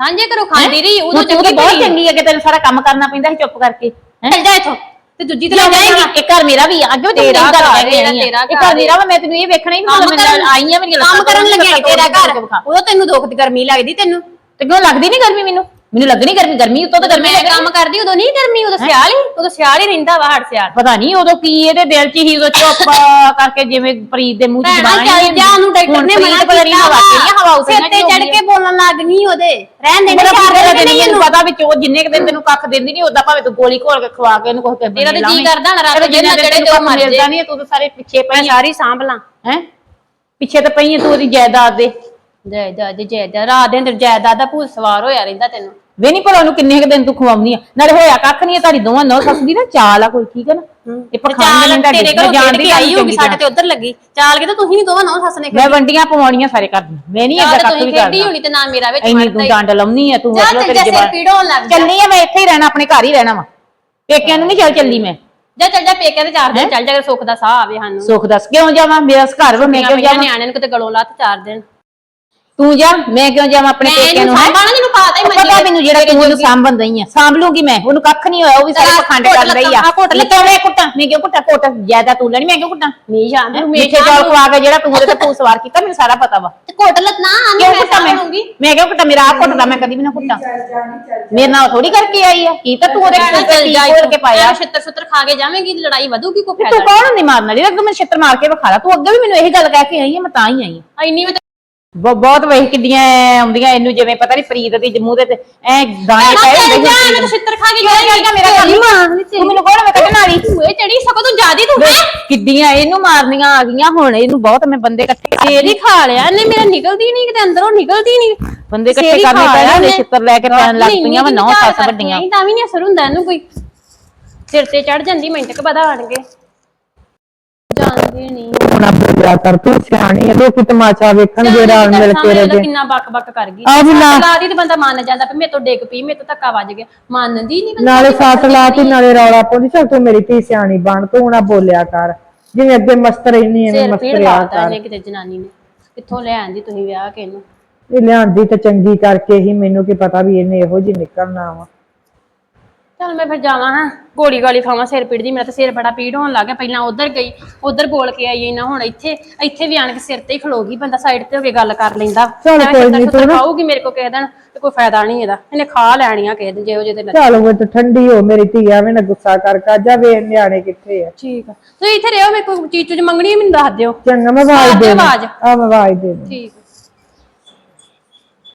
ਸਾਂਝੇ ਘਰੋਂ ਖਾਂਦੀ ਰਹੀ ਉਦੋਂ ਤੂੰ ਤਾਂ ਚੰਗੀ ਬਹੁਤ ਚੰਗੀ ਆ ਕਿ ਤੈਨੂੰ ਸਾਰਾ ਕੰਮ ਕਰਨਾ ਪੈਂਦਾ ਸੀ ਚੁੱਪ ਕਰਕੇ ਹੈਂ? ਚੱਲ ਜਾ ਇੱਥੋਂ ਤੇ ਦੂਜੀ ਤੇ ਲੈ ਲੈ ਜਾਏਗੀ ਇਹ ਘਰ ਮੇਰਾ ਵੀ ਆ ਅੱਗੇ ਤੇਰਾ ਗੱਲ ਘਰ ਹੈ, ਆ। ਤੇਰਾ ਘਰ ਘਰ ਮੇਰਾ ਵਾ ਮੈਂ ਤੈਨੂੰ ਇਹ ਵੇਖਣਾ ਹੀ ਕੰਮ ਮੈਂ ਕਰਨ ਆਈ ਆ ਮੇਰੀਆਂ ਕੰਮ ਕਰਨ ਲੱਗਿਆ ਤੇਰਾ ਘਰ। ਉਦੋਂ ਤੈਨੂੰ ਦੁੱਖ ਦੀ ਗਰਮੀ ਲੱਗਦੀ ਤੈਨੂੰ। ਤੇ ਕਿਉਂ ਲੱਗਦੀ ਨਹੀਂ ਗਰਮੀ ਮੈਨੂੰ? ਮੈਨੂੰ ਲੱਗਣੀ ਗਰਮੀ ਗਰਮੀ ਉੱਤੋਂ ਤਾਂ ਗਰਮੀ ਮੈਂ ਕੰਮ ਕਰਦੀ ਉਦੋਂ ਨਹੀਂ ਗਰਮੀ ਉਦੋਂ ਸਿਆਲ ਹੀ ਉਦੋਂ ਸਿਆਲ ਹੀ ਰਹਿੰਦਾ ਵਾ ਹੜ ਸਿਆਲ। ਪਤਾ ਨਹੀਂ ਉਦੋਂ ਕੀ ਇਹਦੇ ਦਿਲ 'ਚ ਹੀ ਉਦੋਂ ਚੁੱਪ ਕਰਕੇ ਜਿਵੇਂ ਪ੍ਰੀਤ ਦੇ ਮੂੰਹ 'ਚ ਭੈਣਾ ਜ਼ਬਾਨ ਚੱਲ ਜਾ ਉਹਨੂੰ ਡਾਕਟਰ ਨੇ ਮਨਾ ਪਤਾ ਨਹੀਂ ਹਵਾ ਕਿਹੜੀਆਂ ਹਵਾ ਉੱਤੇ ਸਿਰ ਤੇ ਚੜ ਕੇ ਬੋਲਣ ਲੱਗ ਗਈ ਉਹਦੇ। ਰਹਿਣ ਦੇ ਦਿਨ ਨਹੀਂ ਮੈਨੂੰ ਪਤਾ ਵਿੱਚ ਉਹ ਜਿੰਨੇ ਕੁ ਦਿਨ ਤੈਨੂੰ ਕੱਖ ਦਿੰਦੀ ਨਹੀਂ ਉਦਾਂ ਭਾਵੇਂ ਤੂੰ ਗੋਲੀ ਘੋਲ ਕੇ ਖਵਾ ਕੇ ਇਹਨੂੰ ਕੁਝ ਕਰ ਤੇਰਾ ਤਾਂ ਜੀਅ ਕਰਦਾ ਹੋਣਾ ਰਾਤ ਜਿੰਨਾ ਚੜੇ ਤੇ ਮਰ ਜੇ। ਨਹੀਂ ਤੂੰ ਤਾਂ ਸਾਰੇ ਪਿੱਛੇ ਪਈ ਸਾਰੀ ਸਾਂਭ ਲਾਂ। ਹੈ? ਪਿੱਛੇ ਤਾਂ ਪਈ ਤੂੰ ਉਹਦੀ ਜਾਇਦਾਦ ਦੇ। ਜੈ ਜੈ ਜੈ ਜੈ ਜੈ ਰਾਤ ਦੇ ਅੰਦਰ ਜਾਇਦਾਦ ਦਾ ਭੂਤ ਸਵਾਰ ਹੋਇਆ ਰਹਿੰਦਾ ਤੈਨੂੰ। ਵੇ ਨਹੀਂ ਭਲਾ ਉਹਨੂੰ ਕਿੰਨੇ ਕੁ ਦਿਨ ਤੂੰ ਖਵਾਉਣੀ ਆ। ਨਾਲੇ ਹੋਇਆ ਕੱਖ ਨਹੀਂ ਤੁਹਾਡੀ ਦੋਵਾਂ ਨੌ ਸੱਸ ਦੀ ਨਾ ਚਾਲ ਆ ਕੋਈ ਠੀਕ ਹੈ ਨਾ? ਇਹ ਪਖਾਨ ਚਾਲ ਨਹੀਂ ਤੁਹਾਡੀ ਤੇਰੇ ਘਰੋਂ ਜਾਣਦੀ ਕੇ ਆਈ ਹੋਗੀ ਸਾਡੇ ਤੇ ਉਧਰ ਲੱਗੀ। ਚਾਲ ਕੇ ਤਾਂ ਤੁਸੀਂ ਵੀ ਦੋਵਾਂ ਨੌ ਸੱਸ ਨੇ ਮੈਂ ਵੰਡੀਆਂ ਪਵਾਉਣੀਆਂ ਸਾਰੇ ਕਰਦੀ ਮੈਂ ਨਹੀਂ ਏਦਾਂ ਕੱਖ ਤੁਸੀਂ ਵੀ ਖੇਡੀ ਕਰਦਾ। ਹੋਣੀ ਤੇ ਨਾ ਮੇਰਾ ਵਿੱਚ ਇੰਨੀ ਤੂੰ ਡੰਡ ਲਾਉਣੀ ਆ ਤੂੰ ਮਤਲਬ ਤੇਰੀ ਚੱਲਣੀ ਆ ਮੈਂ ਇੱਥੇ ਹੀ ਰਹਿਣਾ ਆਪਣੇ ਘਰ ਹੀ ਰਹਿਣਾ ਵਾ। ਪੇਕਿਆਂ ਨੂੰ ਨਹੀਂ ਚੱਲ ਚੱਲੀ ਮੈਂ। ਜਾ ਚੱਲ ਜਾ ਪੇਕੇ ਤੇ ਚਾਰ ਦਿਨ ਚੱਲ ਜਾ ਸੁੱਖ ਦਾ ਸਾਹ ਆਵੇ ਸਾਨੂੰ। ਸੁੱਖ ਦੱਸ ਕਿਉਂ ਜਾਵਾਂ? ਮੇਰਾ ਘਰ ਵਾ ਮੈਂ ਕਿਉਂ ਜਾਵਾਂ? ਨਿਆਣਿਆਂ ਨੂੰ ਕਿਤੇ ਗਲੋਂ ਲੱਤ ਚਾਰ ਦਿਨ ਤੂੰ ਜਾ ਮੈਂ ਕਿਉਂ ਜਾਵਾਂ ਆਪਣੇ ਮੈਂ ਪੇਕਿਆਂ ਇਹਨੂੰ ਨੂੰ ਹੈਂ? ਸਾਂਭਣਾ ਮੈਨੂੰ ਪਤਾ ਹੀ ਪਤਾ ਮੈਨੂੰ ਜਿਹੜਾ ਤੂੰ ਉਹਨੂੰ ਸਾਂਭਣ ਦਈ ਆ ਸਾਂਭ ਲੂੰਗੀ ਮੈਂ ਉਹਨੂੰ ਕੱਖ ਨਹੀਂ ਹੋਇਆ ਉਹ ਵੀ ਸਾਰੇ ਪਖੰਡ ਘੁੱਟ ਕਰ ਰਹੀ ਆ। ਲੱਤਾਂ, ਘੁੱਟ ਲੈ ਕਿਉਂ ਮੈਂ ਕੁੱਟਾਂ ਮੈਂ ਕਿਉਂ ਕੁੱਟਾਂ? ਕੁੱਟ ਜ਼ਿਆਦਾ ਤੂੰ ਲੈਣੀ ਮੈਂ ਕਿਉਂ ਕੁੱਟਾਂ? ਨਹੀਂ ਜਾਂਦੀ ਮਿੱਠੇ ਚੌਲ ਖਵਾ ਕੇ ਜਿਹੜਾ ਤੂੰ ਉਹਦੇ ਤੇ ਭੂ ਸਵਾਰ ਕੀਤਾ ਮੈਨੂੰ ਸਾਰਾ ਪਤਾ ਵਾ। ਤੇ ਘੁੱਟ ਲੱਤਾਂ ਆਂਦੀ ਕਿਉਂ ਮੈਂ ਕੁੱਟਾਂ ਮੈਂ? ਸਾਂਭੂਗੀ ਮੈਂ ਕਿਉਂ ਕੁੱਟਾਂ? ਮੇਰਾ ਆਪ ਕੁੱਟਦਾ ਮੈਂ ਕਦੀ ਵੀ ਨਾ ਕੁੱਟਾਂ। ਮੇਰੇ ਨਾਲ ਥੋੜੀ ਕਰਕੇ ਆਈ ਆ ਕੀ ਤਾਂ ਤੂੰ ਉਹਦੇ ਚੱਲ ਕੀ ਕੇ ਪਾਇਆ? ਛਿੱਤਰ ਛਿੱਤਰ ਖਾ ਕੇ ਜਾਵੇਂਗੀ ਤੇ ਲੜਾਈ ਵਧੂਗੀ ਕੋ ਤੂੰ ਫਾਇਦਾ ਕੌਣ ਹੁੰਦੀ ਮਾਰਨ ਵਾਲੀ? ਅੱਗੇ ਮੈਂ ਛਿੱਤਰ ਮਾਰ ਕੇ ਵਿਖਾ ਲਾ। ਤੂੰ ਅੱਗੇ ਵੀ ਮੈਨੂੰ ਇਹੀ ਗੱਲ ਕਹਿ ਕੇ ਆਈ ਆ ਮੈਂ ਤਾਂ ਹੀ ਆਈ ਆ। ਨਹੀਂ ਇੰਨੀ ਵੀ ਬ- ਬਹੁਤ ਵੇਖ ਕਿੱਡੀਆਂ ਐਂ ਆਉਂਦੀਆਂ ਇਹਨੂੰ ਜਿਵੇਂ ਪਤਾ ਨਹੀਂ ਪ੍ਰੀਤ ਦੀ ਮੂੰਹ ਦੇ ਤੇ ਐ ਦਾਣੇ ਪਏ ਹੁੰਦੇ ਸੀ। ਪ੍ਰੀਤ ਕੇ ਕਿਉਂ ਕਹਿੰਦਾ ਮੇਰਾ ਕੰਮ ਹੀ ਤੂੰ ਮੈਨੂੰ ਕੌਣ ਮੈਂ ਕੱਢਣ ਵਾਲੀ ਤੂੰ ਇਹ ਚੜੀ ਸਕੋ ਤੂੰ ਜਿਆਦੀ ਤੂੰ ਹੈ। ਕਿੱਡੀਆਂ ਇਹਨੂੰ ਮਾਰਨੀਆਂ ਆ ਗਈਆਂ ਹੁਣ ਇਹਨੂੰ ਬਹੁਤ ਮੈਂ ਬੰਦੇ ਇਕੱਠੇ ਫੇਰ ਹੀ ਖਾ ਲਿਆ ਇਹਨੇ ਮੇਰਾ ਨਿਕਲਦੀ ਨਹੀਂ ਕਿਤੇ ਅੰਦਰੋਂ ਨਿਕਲਦੀ ਨਹੀਂ ਬੰਦੇ ਇਕੱਠੇ ਕਰਨੇ ਪੈਣੇ ਨੇ ਛਿੱਤਰ ਲੈ ਕੇ ਪੈਣ ਲੱਗ ਪਈਆਂ ਵਾ ਨੌ ਸੱਸ ਵੱਡੀਆਂ। ਤਾਂ ਵੀ ਨਹੀਂ ਅਸਰ ਹੁੰਦਾ ਇਹਨੂੰ ਕੋਈ। ਸਿਰ ਤੇ ਚੜ ਜਾਂਦੀ ਮਿੰਟ ਕ ਬਦਾ ਆਣਗੇ। ਜਾਣਦੇ ਨਹੀਂ ਹੁਣ ਬੁਲਾ ਕਰ ਤੂੰ ਸਿਆਣੀ ਹੈ ਲੋਕੀ ਤਮਾਸ਼ਾ ਵੇਖਣਗੇ ਰਲ ਮਿਲ ਕੇ ਉਹਦਾ ਰਹੇ ਕਿੰਨਾ ਬੱਕ ਬੱਕ ਕਰ ਗਈ। ਆਹ ਵੀ ਨਾ- ਲਾਦੀ ਤੇ ਬੰਦਾ ਮੰਨ ਜਾਂਦਾ ਵੀ ਮੇਰੇ ਤੋਂ ਡਿੱਗ ਪਈ ਮੇਰੇ ਤੋਂ ਧੱਕਾ ਵੱਜ ਗਿਆ। ਮੰਨਦੀ ਨਹੀਂ ਨਾਲੇ ਸੱਟ ਲਾਤੀ ਨਾਲੇ ਰੌਲਾ ਪਾਉਂਦੀ ਚੱਲ ਤੂੰ ਮੇਰੀ ਧੀ ਸਿਆਣੀ ਬਣ ਤੂੰ ਨਾ ਬੋਲਿਆ ਕਰ। ਜਿਵੇਂ ਅੱਗੇ ਮਸਤ ਰਹਿਨੀ ਐਵੇਂ ਸਿਰ ਮਸਤ ਪੀੜ ਰਿਆ ਲਾਤਾ ਕਰ। ਇਹਨੇ ਕਿਤੇ ਜਨਾਨੀ ਨੇ। ਕਿੱਥੋਂ ਲੈ ਆਂਦੀ ਤੁਸੀਂ ਵਿਆਹ ਕੇ ਇਹਨੂੰ? ਇਹ ਲਿਆਂਦੀ ਤੇ ਚੰਗੀ ਕਰਕੇ ਹੀ ਮੈਨੂੰ ਕੀ ਪਤਾ ਵੀ ਇਹਨੇ ਇਹੋ ਜਿਹੀ ਨਿਕਲਣਾ ਵਾ। ਚੱਲ ਮੈਂ ਫਿਰ ਜਾਵਾਂ ਹਾਂ। ਗੋਲੀ ਗਾਲੀ ਖਾਵਾਂ ਸਿਰ ਪੀੜ ਦੀ ਮੇਰਾ ਤਾਂ ਸਿਰ ਬੜਾ ਪੀੜ ਹੋਣ ਲੱਗ ਪਹਿਲਾਂ ਉਧਰ ਗਈ ਉਧਰ ਬੋਲ ਕੇ ਆਈ ਨਾ ਹੁਣ ਇੱਥੇ। ਇੱਥੇ ਵੀ ਆਣ ਕੇ ਸਿਰ ਤੇ ਹੀ ਖਲੋ ਗਈ ਬੰਦਾ ਸਾਈਡ ਤੇ ਹੋ ਕੇ ਗੱਲ ਕਰ ਲੈਂਦਾ। ਚੱਲ ਕੋਈ ਨੀ, ਤੂੰ ਨਾ- ਖਾਊਗੀ ਮੇਰੇ ਕੋ ਕਹਿ ਦੇਣ ਤੇ ਕੋਈ ਫਾਇਦਾ ਨਹੀਂ ਇਹਦਾ। ਇਹਨੇ ਖਾ ਲੈਣੀਆਂ ਕਿਸੇ ਦੇ ਜਿਹੋ ਜਿਹੇ ਲੱਛਣ। ਚੱਲ ਉਹ ਤੇ ਠੰਡੀ ਹੋ ਮੇਰੀ ਧੀ ਐਵੇਂ ਨਾ ਗੁੱਸਾ ਕਰ ਕਰ ਜਾ ਵੇ ਨਿਆਣੇ ਕਿੱਥੇ ਆ। ਠੀਕ ਆ। ਤੁਸੀਂ ਇੱਥੇ ਰਹੋ ਮੇਰੇ ਕੋਈ ਚੀਜ਼ ਚੂਜ਼ ਮੰਗਣੀ ਹੈ ਮੈਨੂੰ ਦੱਸ ਦਿਓ। ਚੰਗਾ ਮੈਂ ਆਵਾਜ਼ ਦਿਓ ਦੇ ਆਵਾਜ਼। ਆ ਮੈਂ ਆਵਾਜ਼ ਦੇ। ਠੀਕ ਆ।